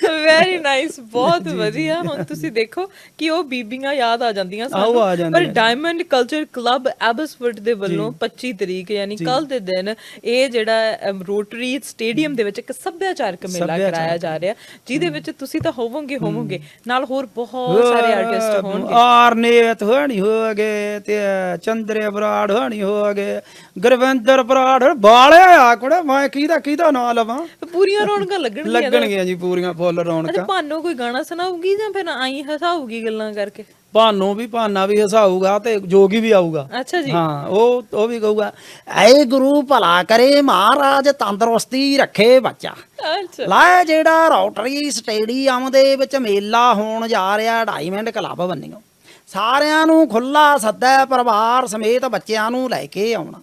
ਵੈਰੀ ਨਾਈਸ ਬਹੁਤ ਵਧੀਆ। ਹੁਣ ਤੁਸੀਂ ਦੇਖੋ ਕਿ ਉਹ ਬੀਬੀਆਂ ਯਾਦ ਆ ਜਾਂਦੀਆਂ ਆ ਪਰ। ਡਾਇਮੰਡ ਕਲਚਰ ਕਲੱਬ ਐਬਸਫੋਰਡ ਦੇ ਵੱਲੋਂ 25 ਤਰੀਕ ਯਾਨੀ ਕੱਲ ਦੇ ਦਿਨ ਇਹ ਜਿਹੜਾ ਰੋਟਰੀ ਸਟੇਡੀਅਮ ਦੇ ਵਿੱਚ ਇੱਕ ਸੱਭਿਆਚਾਰਕ ਮੇਲਾ ਕਰਾਇਆ ਜਾ ਰਿਹਾ। ਜਿਹਦੇ ਵਿੱਚ ਤੁਸੀਂ ਤਾਂ ਹੋਵੋਗੇ ਹੋਵੋਗੇ। ਨਾਲ ਹੋਰ ਬਹੁਤ ਸਾਰੇ ਆਰਟਿਸਟ ਹੋਣਗੇ। ਆਰਨੇਤ ਹੋਣੀ ਹੋ ਗਏ ਤੇ ਚੰਦਰੇ ਬਰਾੜ ਹੋਣੀ ਹੋ ਗਏ ਗੁਰਵਿੰਦਰ ਬਰਾੜ ਬਾਲੇ ਆ ਕੁੜੇ ਮੈਂ ਕਿਹਦਾ ਕਿਹਦਾ ਨਾਂ ਲਵਾਂ? ਪੂਰੀਆਂ ਰੌਣਕਾਂ ਲੱਗਣਗੀਆਂ। ਲੱਗਣਗੀਆਂ ਜੀ ਪੂਰੀਆਂ ਫੁੱਲ ਅੱਛਾ ਰੌਣਕਾਂ ਭਾਨੋ ਕੋਈ ਗਾਣਾ ਸੁਣਾਉਗੀ ਜਾਂ ਫਿਰ ਆਈ ਹਸਾਊਗੀ ਗੱਲਾਂ ਕਰਕੇ? ਭਾਨੋ ਵੀ ਭਾਨਾ ਵੀ ਹਸਾਊਗਾ ਤੇ ਜੋਗੀ ਵੀ ਆਊਗਾ। ਅੱਛਾ ਜੀ। ਹਾਂ ਉਹ ਉਹ ਵੀ ਕਹੂਗਾ ਐ ਗੁਰੂ ਭਲਾ ਕਰੇ ਮਹਾਰਾਜ ਤੰਦਰੁਸਤੀ ਰੱਖੇ ਬੱਚਾ। ਅੱਛਾ। ਲੈ ਜਿਹੜਾ ਰੋਟਰੀ ਸਟੇਡੀਅਮ ਦੇ ਵਿੱਚ ਮੇਲਾ ਹੋਣ ਜਾ ਰਿਹਾ ਡਾਇਮੰਡ ਕਲੱਬ ਬੰਨਿਓ। ਸਾਰਿਆਂ ਨੂੰ ਖੁੱਲਾ ਸੱਦਾ ਹੈ, ਪਰਿਵਾਰ ਸਮੇਤ ਬੱਚਿਆਂ ਨੂੰ ਲੈ ਕੇ ਆਉਣਾ।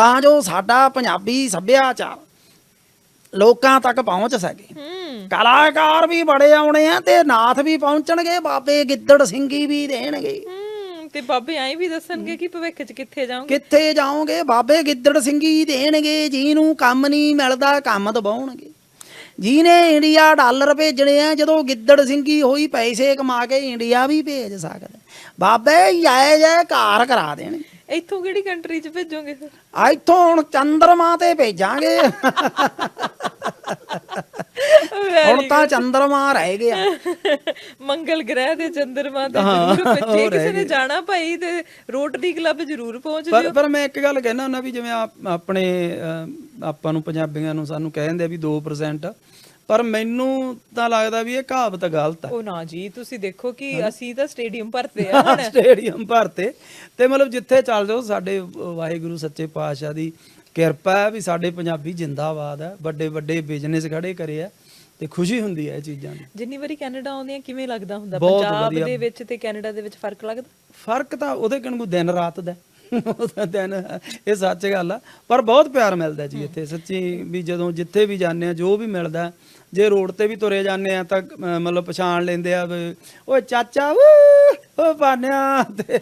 ਤਾਂ ਜੋ ਸਾਡਾ ਪੰਜਾਬੀ ਸੱਭਿਆਚਾਰ ਲੋਕਾਂ ਤੱਕ ਪਹੁੰਚ ਸਕੇ। ਕਲਾਕਾਰ ਵੀ ਬੜੇ ਆਉਣੇ ਆ ਤੇ ਨਾਥ ਵੀ ਪਹੁੰਚਣਗੇ ਬਾਬੇ ਗਿੱਦੜ ਸਿੰਘੀ ਵੀ ਦੇਣਗੇ। ਤੇ ਬਾਬੇ ਐਂ ਵੀ ਦੱਸਣਗੇ ਕਿ ਭਵਿੱਖ 'ਚ ਕਿੱਥੇ ਜਾਓਗੇ? ਕਿੱਥੇ ਜਾਓਗੇ? ਬਾਬੇ ਗਿੱਦੜ ਸਿੰਘੀ ਦੇਣਗੇ ਜਿਹਨੂੰ ਕੰਮ ਨਹੀਂ ਮਿਲਦਾ ਕੰਮ ਦਬਾਉਣਗੇ। ਜਿਹਨੇ ਇੰਡੀਆ ਡਾਲਰ ਭੇਜਣੇ ਆ ਜਦੋਂ ਗਿੱਦੜ ਸਿੰਘੀ ਹੋਈ ਪੈਸੇ ਕਮਾ ਕੇ ਇੰਡੀਆ ਵੀ ਭੇਜ ਸਕਦਾ। ਬਾਬੇ ਜੈ ਜੈ ਘਰ ਕਰਾ ਦੇਣਗੇ। ਇੱਥੋਂ ਕਿਹੜੀ ਕੰਟਰੀ 'ਚ ਭੇਜੋਗੇ ਫਿਰ? ਇੱਥੋਂ ਹੁਣ ਚੰਦਰਮਾ ਤੇ ਭੇਜਾਂਗੇ। ਹੁਣ ਤਾਂ ਚੰਦਰਮਾ ਰਹਿ ਗਿਆ। ਮੰਗਲ ਗ੍ਰਹਿ ਦੇ ਚੰਦਰਮਾ ਤੇ ਜ਼ਰੂਰ ਰਹਿ ਕਿਸੇ ਨੇ। ਜਾਣਾ ਭਾਈ ਤੇ ਰੋਟਰੀ ਕਲੱਬ ਜ਼ਰੂਰ ਪਹੁੰਚ ਜਿਓ। ਪਰ ਮੈਂ ਇੱਕ ਗੱਲ ਕਹਿਣਾ ਹੁੰਦਾ ਵੀ ਜਿਵੇਂ ਆਪ- ਆਪਣੇ ਆਪਾਂ ਨੂੰ ਪੰਜਾਬੀਆਂ ਨੂੰ ਸਾਨੂੰ ਕਹਿ ਦਿੰਦੇ ਆ ਵੀ 2% ਪਰ ਮੈਨੂੰ ਤਾਂ ਲੱਗਦਾ ਵੀ ਇਹ ਕਹਾਵਤ ਗਲਤ ਹੈ ਉਹ ਨਾ ਜੀ ਤੁਸੀਂ ਦੇਖੋ ਕਿ ਅਸੀਂ ਤਾਂ ਸਟੇਡੀਅਮ ਭਰਤੇ ਆ ਹੁਣ। ਸਟੇਡੀਅਮ ਭਰਤੇ। ਤੇ ਮਤਲਬ ਜਿੱਥੇ ਚੱਲ ਜਾਓ ਸਾਡੇ ਵਾਹਿਗੁਰੂ ਸੱਚੇ ਪਾਤਸ਼ਾਹ ਦੀ ਕਿਰਪਾ ਹੈ ਵੀ ਸਾਡੇ ਪੰਜਾਬੀ ਜਿੰਦਾਬਾਦ ਹੈ। ਵੱਡੇ ਵੱਡੇ ਬਿਜ਼ਨਸ ਖੜੇ ਕਰੇ ਆ ਤੇ ਖੁਸ਼ੀ ਹੁੰਦੀ ਹੈ ਇਹ ਚੀਜ਼ਾਂ ਦੀ। ਜਿੰਨੀ ਵਾਰੀ ਕੈਨੇਡਾ ਆਉਂਦੇ ਆ ਕਿਵੇਂ ਲੱਗਦਾ ਹੁੰਦਾ? ਪੰਜਾਬ। ਦੇ ਵਿੱਚ ਤੇ ਕੈਨੇਡਾ ਦੇ ਵਿੱਚ ਫ਼ਰਕ ਲੱਗਦਾ? ਫ਼ਰਕ ਤਾਂ ਉਹਦੇ ਕਿਨੂੰ ਦਿਨ ਰਾਤ ਦਾ। ਉਹਦਾ ਦਿਨ ਇਹ ਸੱਚ ਗੱਲ ਆ। ਪਰ ਬਹੁਤ ਪਿਆਰ ਮਿਲਦਾ ਜੀ ਇੱਥੇ। ਸੱਚੀ ਵੀ ਜਦੋਂ ਜਿੱਥੇ ਵੀ ਜਾਂਦੇ ਆ ਜੋ ਵੀ ਮਿਲਦਾ ਜੇ ਰੋਡ ਤੇ ਵੀ ਤੁਰੇ ਜਾਂਦੇ ਆ ਤਾਂ ਮਤਲਬ ਪਛਾਣ ਲੈਂਦੇ ਆ ਵੀ, ਓਏ ਚਾਚਾ, ਵੂ! ਓ ਬਾਨਿਆ ਤੇ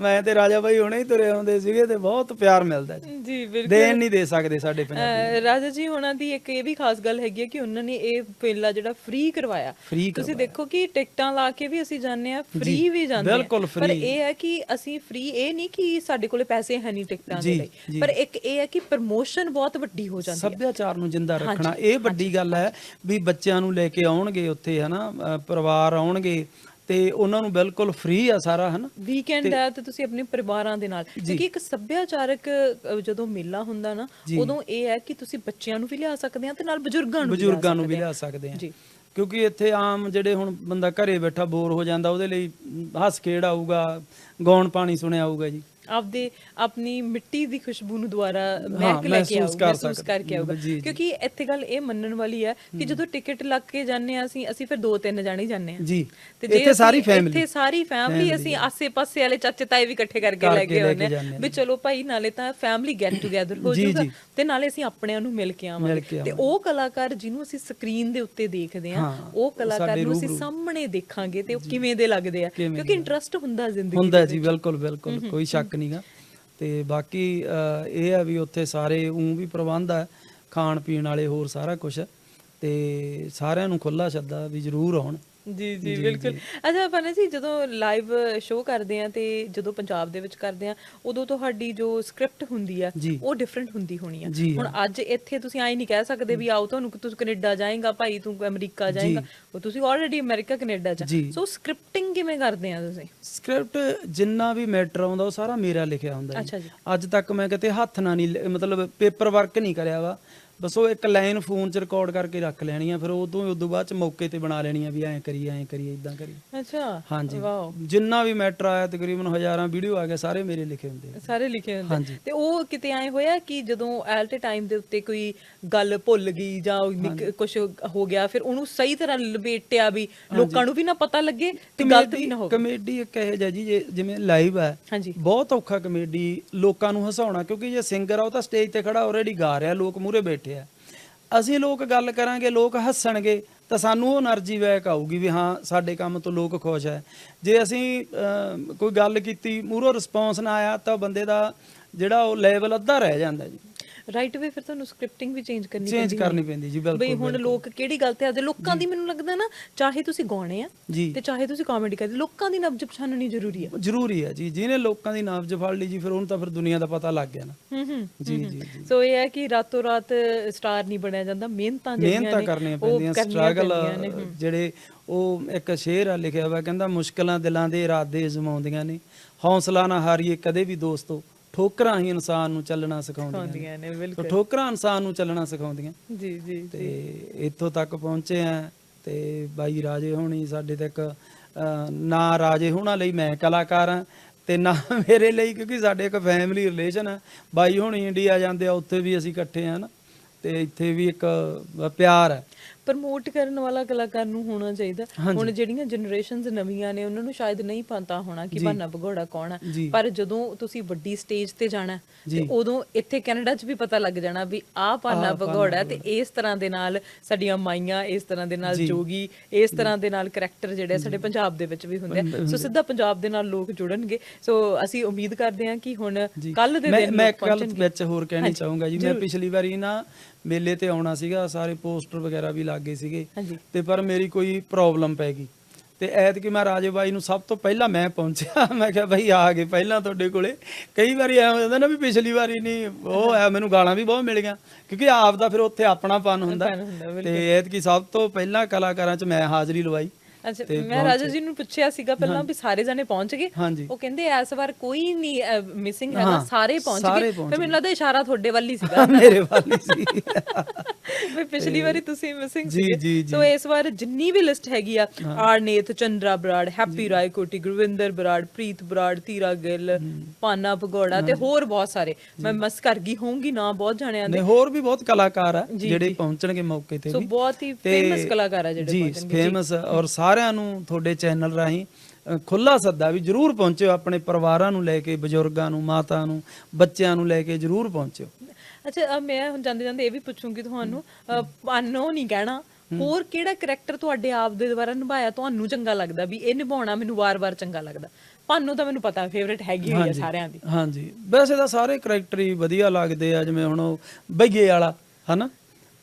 ਮੈਂ ਤੇ ਰਾਜਾ ਬਾਈ ਹੁਣੇ ਹੀ ਤੁਰੇ ਆਉਂਦੇ ਸੀਗੇ ਤੇ ਬਹੁਤ ਪਿਆਰ ਮਿਲਦਾ ਜੀ। ਜੀ ਬਿਲਕੁਲ। ਦੇਣ ਨਹੀਂ ਦੇ ਸਕਦੇ ਸਾਡੇ ਪੰਜਾਬੀ ਰਾਜਾ ਜੀ ਉਹਨਾਂ ਦੀ ਇੱਕ ਇਹ ਵੀ ਖਾਸ ਗੱਲ ਹੈਗੀ ਹੈ ਕਿ ਉਹਨਾਂ ਨੇ ਇਹ ਮੇਲਾ ਜਿਹੜਾ ਫ੍ਰੀ ਕਰਵਾਇਆ। ਤੁਸੀਂ ਦੇਖੋ ਕਿ ਟਿਕਟਾਂ ਲਾ ਕੇ ਵੀ ਅਸੀਂ ਜਾਂਦੇ ਆ ਫ੍ਰੀ ਵੀ ਜਾਂਦੇ ਆ ਪਰ। ਇਹ ਹੈ ਕਿ ਅਸੀਂ ਫ੍ਰੀ ਇਹ ਨਹੀਂ ਕਿ ਸਾਡੇ ਕੋਲੇ ਪੈਸੇ ਹੈ ਨਹੀਂ ਟਿਕਟਾਂ ਦੇ ਲਈ। ਪਰ ਇੱਕ ਇਹ ਹੈ ਕਿ ਪ੍ਰਮੋਸ਼ਨ ਬਹੁਤ ਵੱਡੀ ਹੋ ਜਾਂਦੀ ਹੈ। ਸੱਭਿਆਚਾਰ ਨੂੰ ਜਿੰਦਾ ਰੱਖਣਾ ਇਹ ਵੱਡੀ ਗੱਲ ਹੈ ਵੀ ਬੱਚਿਆਂ ਨੂੰ ਲੈ ਕੇ ਆਉਣਗੇ ਉੱਥੇ ਹਨਾ ਪਰਿਵਾਰ ਆਉਣਗੇ ਤੇ ਉਹਨਾਂ ਨੂੰ ਬਿਲਕੁਲ ਫ੍ਰੀ ਆ ਸਾਰਾ ਹਨਾ? ਵੀਕਐਂਡ ਹੈ ਤੇ ਤੁਸੀਂ ਆਪਣੇ ਪਰਿਵਾਰਾਂ ਦੇ ਨਾਲ। ਕਿਉਂਕਿ ਇੱਕ ਸੱਭਿਆਚਾਰਕ ਜਦੋਂ ਮੇਲਾ ਹੁੰਦਾ ਨਾ ਉਦੋਂ ਇਹ ਹੈ ਕਿ ਤੁਸੀਂ ਬੱਚਿਆਂ ਨੂੰ ਵੀ ਲਿਆ ਸਕਦੇ ਆ ਤੇ ਨਾਲ ਬਜ਼ੁਰਗਾਂ ਨੂੰ ਬਜ਼ੁਰਗਾਂ ਨੂੰ ਵੀ। ਲਿਆ ਸਕਦੇ ਆ। ਜੀ। ਕਿਉਂਕਿ ਇੱਥੇ ਆਮ ਜਿਹੜੇ ਹੁਣ ਬੰਦਾ ਘਰੇ ਬੈਠਾ ਬੋਰ ਹੋ ਜਾਂਦਾ ਉਹਦੇ ਲਈ ਹੱਸ ਖੇਡ ਆਊਗਾ ਗਾਉਣ ਪਾਣੀ ਸੁਣਿਆ ਆਊਗਾ ਜੀ। ਆਪਦੇ ਆਪਣੀ ਮਿੱਟੀ ਦੀ ਖੁਸ਼ਬੂ ਨੂੰ ਦੁਆਰਾ ਮਹਿਕ ਲੈ ਕੇ ਮਹਿਸੂਸ ਆਊਗਾ ਮਹਿਸੂਸ। ਕਰਕੇ ਆਊਗਾ। ਕਿਉਂਕਿ ਇੱਥੇ ਗੱਲ ਇਹ ਮੰਨਣ ਵਾਲੀ ਹੈ ਕਿ ਜਦੋਂ ਟਿਕਟ ਲੱਗ ਕੇ ਜਾਂਦੇ ਆ ਅਸੀਂ ਅਸੀਂ ਫਿਰ ਦੋ ਤਿੰਨ ਜਾਣੇ ਜਾਂਦੇ ਆ ਜੀ। ਤੇ ਜੇ ਇੱਥੇ ਸਾਰੀ ਫੈਮਿਲੀ ਇੱਥੇ ਸਾਰੀ ਫੈਮਿਲੀ ਅਸੀਂ ਆਸੇ-ਪਾਸੇ ਵਾਲੇ ਚਾਚੇ ਤਾਏ ਵੀ ਇਕੱਠੇ ਕਰਕੇ ਲੈ ਕੇ ਆਉਂਦੇ ਆ ਵੀ ਚਲੋ ਭਾਈ ਨਾਲੇ ਤਾਂ ਫੈਮਿਲੀ ਗੈਟ ਟੂਗੇਦਰ ਹੋ ਜਾਊਗਾ। ਤੇ ਨਾਲੇ ਅਸੀਂ ਆਪਣਿਆਂ ਨੂੰ ਮਿਲ ਕੇ ਆਵਾਂਗੇ। ਤੇ ਉਹ ਕਲਾਕਾਰ ਜਿਹਨੂੰ ਅਸੀਂ ਸਕਰੀਨ ਦੇ ਉੱਤੇ ਦੇਖਦੇ ਆ ਉਹ ਕਲਾਕਾਰ ਨੂੰ ਅਸੀਂ। ਸਾਹਮਣੇ ਦੇਖਾਂਗੇ ਤੇ ਉਹ ਕਿਵੇਂ ਦੇ ਲੱਗਦੇ ਆ। ਕਿਉਂਕਿ ਇੰਟਰਸਟ ਹੁੰਦਾ ਜ਼ਿੰਦਗੀ ਹੁੰਦਾ ਜੀ ਬਿਲਕੁਲ ਬਿਲਕੁਲ। ਕੋਈ ਸ਼ੱਕ ਨਹੀਂਗਾ ਤੇ ਬਾਕੀ ਇਹ ਆ ਵੀ ਉੱਥੇ ਸਾਰੇ ਉਂ ਵੀ ਪ੍ਰਬੰਧ ਆ ਖਾਣ ਪੀਣ ਵਾਲੇ ਹੋਰ ਸਾਰਾ ਕੁਝ ਤੇ ਸਾਰਿਆਂ ਨੂੰ ਖੁੱਲਾ ਛੱਦਾ ਵੀ ਜ਼ਰੂਰ ਆਉਣ। ਜੀ ਜੀ ਬਿਲਕੁਲ। ਅੱਛਾ ਪਨਾ ਜੀ ਜਦੋਂ ਲਾਈਵ ਸ਼ੋਅ ਕਰਦੇ ਆ ਤੇ ਜਦੋਂ ਪੰਜਾਬ ਦੇ ਵਿੱਚ ਕਰਦੇ ਆ ਉਦੋਂ ਤੁਹਾਡੀ ਜੋ ਸਕ੍ਰਿਪਟ ਹੁੰਦੀ ਆ ਜੀ। ਉਹ ਡਿਫਰੈਂਟ ਹੁੰਦੀ ਹੋਣੀ ਆ। ਜੀ, ਹੁਣ ਅੱਜ ਇੱਥੇ ਤੁਸੀਂ ਆਈ ਨਹੀਂ ਕਹਿ ਸਕਦੇ ਵੀ ਆਓ ਤੁਹਾਨੂੰ ਤੂੰ ਕੈਨੇਡਾ ਜਾਏਗਾ ਭਾਈ ਤੂੰ ਅਮਰੀਕਾ ਜਾਏਗਾ ਉਹ ਤੁਸੀਂ ਆਲਰੇਡੀ ਅਮਰੀਕਾ ਕੈਨੇਡਾ ਚ ਜੀ। ਸੋ ਸਕ੍ਰਿਪਟਿੰਗ ਕਿਵੇਂ ਕਰਦੇ ਆ ਤੁਸੀਂ? ਸਕ੍ਰਿਪਟ ਜਿੰਨਾ ਵੀ ਮੈਟਰ ਆਉਂਦਾ ਉਹ ਸਾਰਾ ਮੇਰਾ ਲਿਖਿਆ ਹੁੰਦਾ ਅੱਛਾ ਜੀ। ਅੱਜ ਤੱਕ ਮੈਂ ਕਿਤੇ ਹੱਥ ਨਾਲ ਨਹੀਂ ਲ- ਮਤਲਬ ਪੇਪਰ ਵਰਕ ਨਹੀਂ ਕਰਿਆ ਵਾ। ਉਹ ਇੱਕ ਲਾਈਨ ਫੋਨ 'ਚ ਰਿਕਾਰਡ ਕਰਕੇ ਰੱਖ ਲੈਣੀ ਆ ਫਿਰ ਉਦੋਂ ਉਦੋਂ ਬਾਅਦ 'ਚ ਮੌਕੇ ਤੇ ਬਣਾ ਲੈਣੀ ਆ ਵੀ ਐਂ ਕਰੀ ਐਂ ਕਰੀ ਇਦਾਂ ਕਰੀ ਅੱਛਾ ਹਾਂਜੀ। ਵਾਓ। ਜਿੰਨਾ ਵੀ ਮੈਟਰ ਆਇਆ ਤਕਰੀਬਨ ਹਜ਼ਾਰਾਂ ਵੀਡੀਓ ਆ ਗਏ ਸਾਰੇ ਮੇਰੇ ਲਿਖੇ ਹੁੰਦੇ ਆ। ਸਾਰੇ ਲਿਖੇ ਹੁੰਦੇ। ਤੇ ਉਹ ਕਿਤੇ ਆਏ ਹੋਇਆ ਕਿ ਜਦੋਂ ਐਲਟ ਟਾਈਮ ਦੇ ਉੱਤੇ ਕੋਈ ਗੱਲ ਭੁੱਲ ਗਈ ਜਾਂ ਕੁਝ ਹੋ ਗਿਆ ਫਿਰ ਉਹਨੂੰ ਸਹੀ ਤਰ੍ਹਾਂ ਲਪੇਟਿਆ ਵੀ ਲੋਕਾਂ ਨੂੰ ਵੀ ਨਾ ਪਤਾ ਲੱਗੇ ਤੇ ਗਲਤ ਵੀ ਨਾ ਹੋਵੇ। ਕਮੇਡੀ ਇੱਕ ਇਹੋ ਜਿਹਾ ਜੀ ਜਿਵੇਂ ਲਾਈਵ ਹੈ ਬਹੁਤ ਔਖਾ ਕਮੇਡੀ ਲੋਕਾਂ ਨੂੰ ਹਸਾਉਣਾ ਕਿਉਂਕਿ ਜੇ ਸਿੰਗਰ ਆ ਉਹ ਤਾਂ ਸਟੇਜ ਤੇ ਖੜਾ ਆਲਰੇਡੀ ਗਾ ਰਿਹਾ ਲੋਕ ਮੂਹਰੇ ਬੈਠੇ ਅਸੀਂ ਲੋਕ ਗੱਲ ਕਰਾਂਗੇ, ਲੋਕ ਹੱਸਣਗੇ, ਤਾਂ ਸਾਨੂੰ ਉਹ એનર્ਜੀ ਬੈਕ ਆਊਗੀ ਵੀ ਹਾਂ, ਸਾਡੇ ਕੰਮ ਤੋਂ ਲੋਕ ਖੁਸ਼ ਹੈ। ਜੇ ਅਸੀਂ ਕੋਈ ਗੱਲ ਕੀਤੀ ਮੂਰੋ ਰਿਸਪੌਂਸ ਨਾ ਆਇਆ, ਤਾਂ ਬੰਦੇ ਦਾ ਜਿਹੜਾ ਉਹ ਲੈਵਲ ਅੱਧਾ ਰਹਿ ਜਾਂਦਾ ਜੀ। ਰਾਈਟ ਵੇ ਫਿਰ ਤੁਹਾਨੂੰ ਸਕ੍ਰਿਪਟਿੰਗ ਵੀ ਚੇਂਜ ਕਰਨੀ ਚੇਂਜ ਕਰਨੀ ਪੈਂਦੀ ਜੀ ਬਿਲਕੁਲ ਬਈ ਹੁਣ ਲੋਕ ਕਿਹੜੀ ਗੱਲ ਤੇ ਆਦੇ ਲੋਕਾਂ ਦੀ ਮੈਨੂੰ ਲੱਗਦਾ ਨਾ ਚਾਹੇ ਤੁਸੀਂ ਗਾਉਣੇ ਆ ਤੇ ਚਾਹੇ ਤੁਸੀਂ ਕਾਮੇਡੀ ਕਰਦੇ ਲੋਕਾਂ ਦੀ ਨਬਜ ਪਛਾਣਨੀ ਜ਼ਰੂਰੀ ਆ। ਜ਼ਰੂਰੀ ਹੈ ਜੀ ਜਿਹਨੇ ਲੋਕਾਂ ਦੀ ਨਾਬਜ ਫੜ ਲਈ ਜੀ ਫਿਰ ਉਹਨੂੰ ਤਾਂ ਫਿਰ ਦੁਨੀਆ ਦਾ ਪਤਾ ਲੱਗ ਗਿਆ ਨਾ। ਹੂੰ ਹੂੰ ਜੀ ਜੀ ਸੋ ਇਹ ਹੈ ਕਿ ਰਾਤੋਂ ਰਾਤ ਸਟਾਰ ਨਹੀਂ ਬਣਿਆ ਜਾਂਦਾ ਮਿਹਨਤਾਂ ਜਿਹੜੀਆਂ ਮਿਹਨਤਾਂ ਨੇ, ਕਰਨੀਆਂ ਪੈਂਦੀਆਂ ਕਰਨੀਆਂ ਸਟਰਗਲ ਪੈਂਦੀਆਂ ਹੂੰ। ਜਿਹੜੇ ਉਹ ਇੱਕ ਸ਼ੇਰ ਆ ਲਿਖਿਆ ਹੋਇਆ ਕਹਿੰਦਾ ਮੁਸ਼ਕਲਾਂ ਦਿਲਾਂ ਦੇ ਇਰਾਦੇ ਜ਼ਮਾਉਂਦੀਆਂ ਨੇ ਹੌਸਲਾ ਨਾ ਹਾਰੀਏ ਕਦੇ ਵੀ ਦੋਸਤੋ। ਠੋਕਰਾਂ ਹੀ ਇਨਸਾਨ ਨੂੰ ਚੱਲਣਾ ਸਿਖਾਉਂਦੀਆਂ ਨੇ। ਬਿਲਕੁਲ। ਠੋਕਰਾਂ ਇਨਸਾਨ ਨੂੰ ਚੱਲਣਾ ਸਿਖਾਉਂਦੀਆਂ। ਜੀ ਜੀ ਤੇ ਇੱਥੋਂ ਤੱਕ ਪਹੁੰਚੇ ਆ ਤੇ ਬਾਈ ਰਾਜੇ ਹੋਣੀ ਸਾਡੇ ਤੱਕ ਨਾ ਰਾਜੇ ਹੋਣਾ ਲਈ ਮੈਂ ਕਲਾਕਾਰ ਆ ਤੇ ਨਾ ਮੇਰੇ ਲਈ ਕਿਉਂਕਿ ਸਾਡੇ ਇੱਕ ਫੈਮਿਲੀ ਰਿਲੇਸ਼ਨ ਆ। ਬਾਈ ਹੋਣੀ ਇੰਡੀਆ ਜਾਂਦੇ ਆ ਉੱਥੇ ਵੀ ਅਸੀਂ ਇਕੱਠੇ ਆ ਨਾ। ਤੇ ਇੱਥੇ ਵੀ ਇੱਕ ਪਿਆਰ ਹੈ ਪ੍ਰਮੋਟ ਕਰਨ ਵਾਲਾ ਕਲਾਕਾਰ ਨੂੰ ਹੋਣਾ ਚਾਹੀਦਾ। ਹੁਣ ਜਿਹੜੀਆਂ ਜਨਰੇਸ਼ਨਸ ਨਵੀਆਂ ਨੇ ਉਹਨਾਂ ਨੂੰ ਸ਼ਾਇਦ ਨਹੀਂ ਪਤਾ ਹੋਣਾ ਕਿ ਬਾਨਾ ਭਗੌੜਾ ਕੌਣ ਹੈ। ਪਰ ਜਦੋਂ ਤੁਸੀਂ ਵੱਡੀ ਸਟੇਜ ਤੇ ਜਾਣਾ ਤੇ ਉਦੋਂ ਇੱਥੇ ਕੈਨੇਡਾ 'ਚ ਵੀ ਪਤਾ ਲੱਗ ਜਾਣਾ ਵੀ ਆਹ ਬਾਨਾ ਭਗੌੜਾ ਤੇ ਇਸ ਤਰ੍ਹਾਂ ਦੇ ਨਾਲ ਸਾਡੀਆਂ ਮਾਈਆਂ ਇਸ ਤਰ੍ਹਾਂ ਦੇ ਨਾਲ ਜੋਗੀ ਇਸ ਤਰ੍ਹਾਂ ਦੇ ਨਾਲ ਕਰੈਕਟਰ ਜਿਹੜੇ ਸਾਡੇ ਪੰਜਾਬ ਦੇ ਵਿੱਚ ਵੀ ਹੁੰਦੇ ਆ। ਸੋ ਸਿੱਧਾ ਪੰਜਾਬ ਦੇ ਨਾਲ ਲੋਕ ਜੁੜਨਗੇ। ਸੋ ਅਸੀਂ ਉਮੀਦ ਕਰਦੇ ਹਾਂ ਕਿ ਹੁਣ ਕੱਲ ਦੇ ਦਿਨ ਮੈਂ ਇੱਕ ਗੱਲ ਵਿੱਚ ਹੋਰ ਕਹਿਣੀ ਚਾਹੂੰਗਾ ਜੀ। ਮੈਂ ਪਿਛਲੀ ਵਾਰੀ ਨਾ ਮੇਲੇ ਤੇ ਆਉਣਾ ਸੀਗਾ ਸਾਰੇ ਪੋਸਟਰ ਵਗੈਰਾ ਵੀ ਲੱਗੇ ਸੀਗੇ। ਤੇ ਪਰ ਮੇਰੀ ਕੋਈ ਪ੍ਰੋਬਲਮ ਪੈ ਗਈ। ਤੇ ਐਤਕੀ ਮੈਂ ਰਾਜੇ ਬਾਈ ਨੂੰ ਸਭ ਤੋਂ ਪਹਿਲਾਂ ਮੈਂ ਪਹੁੰਚਿਆ। ਮੈਂ ਕਿਹਾ ਭਾਈ ਆ ਗਏ ਪਹਿਲਾਂ ਤੁਹਾਡੇ ਕੋਲੇ। ਕਈ ਵਾਰੀ ਐ ਹੋ ਜਾਂਦਾ ਨਾ ਵੀ ਪਿਛਲੀ ਵਾਰੀ ਨਹੀਂ ਉਹ ਐ ਮੈਨੂੰ ਗਾਲਾਂ ਵੀ ਬਹੁਤ ਮਿਲ ਗਿਆ ਕਿਉਂਕਿ ਆਪ ਦਾ ਫਿਰ ਉੱਥੇ ਆਪਣਾਪਨ ਹੁੰਦਾ। ਹੁੰਦਾ, ਤੇ ਐਤਕੀ ਸਭ ਤੋਂ ਪਹਿਲਾਂ ਕਲਾਕਾਰਾਂ 'ਚ ਮੈਂ ਹਾਜ਼ਰੀ ਲਵਾਈ। ਅੱਛਾ ਮੈਂ ਰਾਜਾ ਜੀ ਨੂੰ ਪੁੱਛਿਆ ਸੀਗਾ ਪਹਿਲਾਂ ਵੀ ਸਾਰੇ ਜਣੇ ਪਹੁੰਚ ਗਏ। ਉਹ ਕਹਿੰਦੇ ਇਸ ਵਾਰ ਕੋਈ ਨਹੀਂ ਮਿਸਿੰਗ ਹੈਗਾ ਹਾਂ, ਸਾਰੇ ਪਹੁੰਚ ਸਾਰੇ ਗਏ। ਫਿਰ ਮੈਨੂੰ ਲੱਗਦਾ ਇਸ਼ਾਰਾ ਤੁਹਾਡੇ ਵੱਲ ਹੀ ਸੀਗਾ। ਮੇਰੇ ਵਾਲੀ ਸੀ। ਵੀ ਪਿਛਲੀ ਵਾਰੀ ਤੁਸੀਂ ਮਿਸਿੰਗ ਜੀ, ਸੀਗੇ। ਜੀ, ਜੀ। ਸੋ ਇਸ ਵਾਰ ਜਿੰਨੀ ਵੀ ਲਿਸਟ ਹੈਗੀ ਆ ਆਰਨੇਤ ਚੰਦਰਾ ਬਰਾੜ ਹੈਪੀ ਰਾਏ ਕੋਟੀ ਗੁਰਵਿੰਦਰ ਬਰਾੜ ਪ੍ਰੀਤ ਬਰਾੜ ਤੀਰਾ ਗਿੱਲ ਪਾਨਾ ਭਗੌੜਾ ਤੇ ਹੋਰ ਬਹੁਤ ਸਾਰੇ। ਮੈਂ ਮਸ ਕਰ ਗਈ ਹੋਊਂਗੀ ਨਾ ਬਹੁਤ ਜਾਣਿਆਂ ਦੇ। ਨੇ ਹੋਰ ਵੀ ਬਹੁਤ ਕਲਾਕਾਰ ਆ ਜਿਹੜੇ ਪਹੁੰਚਣਗੇ ਮੌਕੇ ਤੇ ਸੋ ਵੀ। ਬਹੁਤ ਹੀ ਫੇਮਸ ਕਲਾਕਾਰ ਆ ਜਿਹੜੇ ਜੀ ਪਹੁੰਚਣਗੇ। ਫੇਮਸ ਔਰ ਸਾਰਿਆਂ ਨੂੰ ਤੁਹਾਡੇ ਚੈਨਲ ਰਾਹੀਂ ਖੁੱਲਾ ਸੱਦਾ ਵੀ ਜਰੂਰ ਪਹੁੰਚਿਓ ਆਪਣੇ ਪਰਿਵਾਰਾਂ ਨੂੰ ਲੈ ਕੇ ਬਜ਼ੁਰਗਾਂ ਨੂੰ ਮਾਤਾ ਨੂੰ ਬੱਚਿਆਂ ਨੂੰ ਲੈ ਕੇ ਜਰੂਰ ਪਹੁੰਚਿਓ। ਅੱਛਾ ਮੈਂ ਹੁਣ ਜਾਂਦੇ ਜਾਂਦੇ ਇਹ ਵੀ ਪੁੱਛੂੰਗੀ ਤੁਹਾਨੂੰ ਪਾਨੋ ਨਹੀਂ ਕਹਿਣਾ ਹੋਰ ਕਿਹੜਾ ਕੈਰੈਕਟਰ ਤੁਹਾਡੇ ਆਪ ਦੇ ਦੁਆਰਾ ਨਿਭਾਇਆ ਤੁਹਾਨੂੰ ਚੰਗਾ ਲੱਗਦਾ ਵੀ ਇਹ ਨਿਭਾਉਣਾ ਮੈਨੂੰ ਵਾਰ-ਵਾਰ ਚੰਗਾ ਲੱਗਦਾ? ਪਾਨੋ ਤਾਂ ਮੈਨੂੰ ਪਤਾ ਫੇਵਰੇਟ ਹੈਗੀ ਹੋਈ ਹੈ ਸਾਰਿਆਂ ਦੀ। ਹਾਂਜੀ। ਵੈਸੇ ਤਾਂ ਸਾਰੇ ਕਰੈਕਟਰ ਹੀ ਵਧੀਆ ਲੱਗਦੇ ਆ ਜਿਵੇਂ ਹੁਣ ਉਹ ਬਈਏ ਵਾਲਾ ਹਨਾ?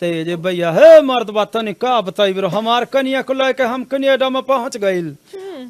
तेज भैया हे मर्द बातों ने का बताई बिरो हमार कनिया को लेके हम कनियाडा में पहुंच गइल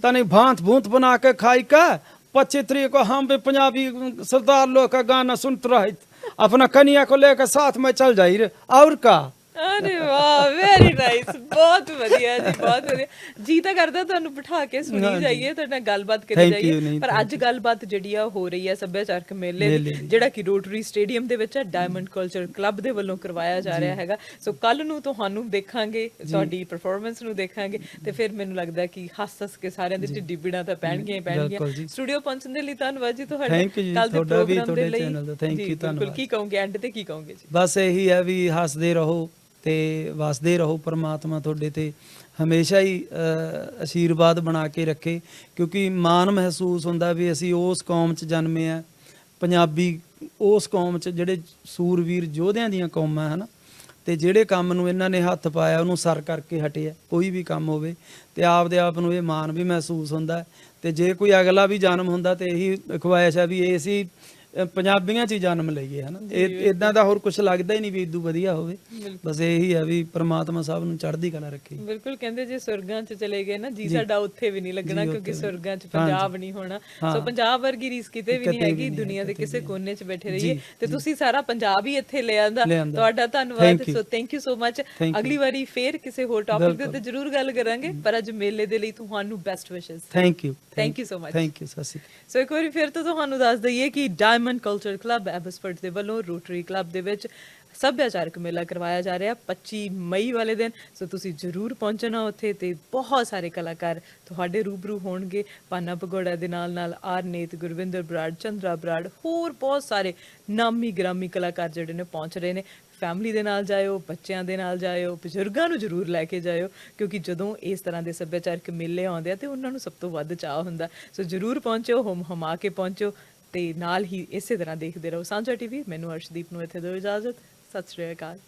तनी भांत भूत बना के खाई का पचित्री को हम भी पंजाबी सरदार लोग का गाना सुनते रहित अपना कनिया को लेकर साथ में चल जाई और का अरे ਵਾਹ ਵੈਰੀ ਨਾਈਸ ਬਹੁਤ ਵਧੀਆ ਜੀ ਬਹੁਤ ਵਧੀਆ। ਜੀ ਤਾਂ ਕਰਦਾ ਤੁਹਾਨੂੰ ਬਿਠਾ ਕੇ ਸੁਣੀ। ਜਾਈਏ ਤੁਹਾਡੇ ਨਾਲ ਗੱਲਬਾਤ ਕਰੀ ਜਾਈਏ। ਪਰ ਅੱਜ ਗੱਲਬਾਤ ਜਿਹੜੀ ਆ ਹੋ ਰਹੀ ਹੈ ਸੱਭਿਆਚਾਰਕ ਮੇਲੇ। ਜਿਹੜਾ ਕਿ ਰੋਟਰੀ ਸਟੇਡੀਅਮ ਦੇ ਵਿੱਚ ਹੈ ਡਾਇਮੰਡ ਕਲਚਰ ਕਲੱਬ ਦੇ ਵੱਲੋਂ ਕਰਵਾਇਆ ਜਾ ਰਿਹਾ ਹੈਗਾ। ਸੋ ਕੱਲ ਨੂੰ ਤੁਹਾਨੂੰ ਦੇਖਾਂਗੇ ਤੁਹਾਡੀ ਪਰਫਾਰਮੈਂਸ ਨੂੰ ਦੇਖਾਂਗੇ ਤੇ ਫਿਰ ਮੈਨੂੰ ਲੱਗਦਾ ਕਿ ਹੱਸ ਹੱਸ ਕੇ ਸਾਰਿਆਂ ਦੇ ਢਿੱਡੀ ਪੀੜਾਂ ਤਾਂ ਪੈਣਗੀਆਂ ਹੀ ਪੈਣਗੀਆਂ। ਸਟੂਡੀਓ ਪਹੁੰਚਣ ਦੇ ਲਈ ਧੰਨਵਾਦ ਜੀ ਤੁਹਾਡਾ। ਕੱਲ੍ਹ ਦੇ ਤੁਹਾਡਾ ਵੀ, ਤੁਹਾਡੇ ਦਾ, ਜੀ, you, ਬਿਲਕੁਲ। ਧੰਨਵਾਦ। ਕੀ ਕਹੋਗੇ? ਐਂਡ ਤੇ ਕੀ ਕਹੋਗੇ ਜੀ? ਬਸ ਇਹੀ ਹੈ ਵੀ ਹੱਸਦੇ ਰਹੋ। ਤੇ ਵਸਦੇ ਰਹੋ ਪਰਮਾਤਮਾ ਤੁਹਾਡੇ ਤੇ ਹਮੇਸ਼ਾ ਹੀ ਅ, ਆਸ਼ੀਰਵਾਦ ਬਣਾ ਕੇ ਰੱਖੇ। ਕਿਉਂਕਿ ਮਾਣ ਮਹਿਸੂਸ ਹੁੰਦਾ ਵੀ ਅਸੀਂ ਉਸ ਕੌਮ 'ਚ ਜਨਮੇ ਆ। ਪੰਜਾਬੀ ਉਸ ਕੌਮ 'ਚ ਜਿਹੜੇ ਸੂਰਵੀਰ ਯੋਧਿਆਂ ਦੀਆਂ ਕੌਮਾਂ ਹਨ? ਤੇ ਜਿਹੜੇ ਕੰਮ ਨੂੰ ਇਹਨਾਂ ਨੇ ਹੱਥ ਪਾਇਆ ਉਹਨੂੰ ਸਰ ਕਰਕੇ ਹਟਿਆ ਕੋਈ ਵੀ ਕੰਮ ਹੋਵੇ। ਤੇ ਆਪਦੇ ਆਪ ਨੂੰ ਇਹ ਮਾਣ ਵੀ ਮਹਿਸੂਸ ਹੁੰਦਾ। ਹੈ। ਤੇ ਜੇ ਕੋਈ ਅਗਲਾ ਵੀ ਜਨਮ ਹੁੰਦਾ ਤੇ ਇਹੀ ਖਵਾਇਸ਼ ਹੈ ਵੀ ਇਹ ਅਸੀਂ ਪੰਜਾਬੀਆਂ 'ਚ ਹੀ ਜਨਮ ਲਈਏ ਹਨਾ ਇਹ ਇਦਾਂ ਦਾ ਹੋਰ ਕੁਝ ਲੱਗਦਾ ਹੀ ਨਹੀਂ ਵੀ ਇਦੋਂ ਵਧੀਆ ਹੋਵੇ। ਬਸ ਇਹੀ ਹੈ ਵੀ ਪ੍ਰਮਾਤਮਾ ਸਭ ਨੂੰ ਚੜ੍ਹਦੀ ਕਲਾ ਰੱਖੇ। ਬਿਲਕੁਲ ਕਹਿੰਦੇ ਜੇ ਸੁਰਗਾਂ 'ਚ ਚਲੇ ਗਏ ਨਾ ਜੀ ਸਾਡਾ ਉੱਥੇ ਵੀ ਨਹੀਂ ਲੱਗਣਾ ਕਿਉਂਕਿ ਸੁਰਗਾਂ 'ਚ ਪੰਜਾਬ ਨਹੀਂ ਹੋਣਾ। ਸੋ ਪੰਜਾਬ ਵਰਗੀ ਰੀਸ ਕਿਤੇ ਵੀ ਨਹੀਂ ਹੈਗੀ ਦੁਨੀਆ ਦੇ ਕਿਸੇ ਕੋਨੇ 'ਚ ਬੈਠੇ ਰਹੀਏ ਤੇ ਤੁਸੀਂ ਸਾਰਾ ਪੰਜਾਬ ਹੀ ਇੱਥੇ ਲੈ ਆਂਦਾ। ਤੁਹਾਡਾ ਧੰਨਵਾਦ. So thank you so much. ਅਗਲੀ ਵਾਰੀ ਫੇਰ ਕਿਸੇ ਹੋਰ ਟੌਪਿਕ ਦੇ ਉੱਤੇ ਜ਼ਰੂਰ ਗੱਲ ਕਰਾਂਗੇ ਪਰ ਅੱਜ ਮੇਲੇ ਦੇ ਲਈ ਤੁਹਾਨੂੰ ਬੈਸਟ ਵਿਸ਼ੇਸ thank you Thank you so much. Thank you Akal. So ਇੱਕ ਵਾਰੀ ਫਿਰ ਤੋਂ ਤੁਹਾਨੂੰ ਦੱਸ ਦਈਏ ਕਿ ਡਾਇਮੰਡ ਕਲਚਰ ਕਲੱਬ ਐਬਸਫੋਰਡ ਦੇ ਵੱਲੋਂ ਰੋਟਰੀ ਕਲੱਬ ਦੇ ਵਿੱਚ ਸੱਭਿਆਚਾਰਕ ਮੇਲਾ ਕਰਵਾਇਆ ਜਾ ਰਿਹਾ 25 ਮਈ ਵਾਲੇ ਦਿਨ। ਸੋ ਤੁਸੀਂ ਜ਼ਰੂਰ ਪਹੁੰਚਣਾ ਉੱਥੇ ਤੇ ਬਹੁਤ ਸਾਰੇ ਕਲਾਕਾਰ ਤੁਹਾਡੇ ਰੂਬਰੂ ਹੋਣਗੇ। ਪਾਨਾ ਪਗੋੜਾ ਦੇ ਨਾਲ ਨਾਲ ਆਰਨੇਤ, ਗੁਰਵਿੰਦਰ ਬਰਾੜ, ਚੰਦਰਾ ਬਰਾੜ, ਹੋਰ ਬਹੁਤ ਸਾਰੇ ਨਾਮੀ ਗ੍ਰਾਮੀ ਕਲਾਕਾਰ ਜਿਹੜੇ ਨੇ ਪਹੁੰਚ ਰਹੇ ਨੇ। ਫੈਮਿਲੀ ਦੇ ਨਾਲ ਜਾਇਓ, ਬੱਚਿਆਂ ਦੇ ਨਾਲ ਜਾਇਓ, ਬਜ਼ੁਰਗਾਂ ਨੂੰ ਜ਼ਰੂਰ ਲੈ ਕੇ ਜਾਇਓ, ਕਿਉਂਕਿ ਜਦੋਂ ਇਸ ਤਰ੍ਹਾਂ ਦੇ ਸੱਭਿਆਚਾਰਕ ਮੇਲੇ ਆਉਂਦੇ ਆ ਤੇ ਉਹਨਾਂ ਨੂੰ ਸਭ ਤੋਂ ਵੱਧ ਚਾਹ ਹੁੰਦਾ। ਸੋ ਜ਼ਰੂਰ ਪਹੁੰਚਿਓ ਹਮ ਹਮਾ ਕੇ ਪਹੁੰਚਿਓ ਤੇ ਨਾਲ ਹੀ ਇਸੇ ਤਰ੍ਹਾਂ ਦੇਖਦੇ ਰਹੋ ਸਾਂਝਾ ਟੀਵੀ। ਮੈਨੂੰ ਅਰਸ਼ਦੀਪ ਨੂੰ ਇੱਥੇ ਦਿਓ ਇਜਾਜ਼ਤ। ਸਤਿ ਸ਼੍ਰੀ ਅਕਾਲ।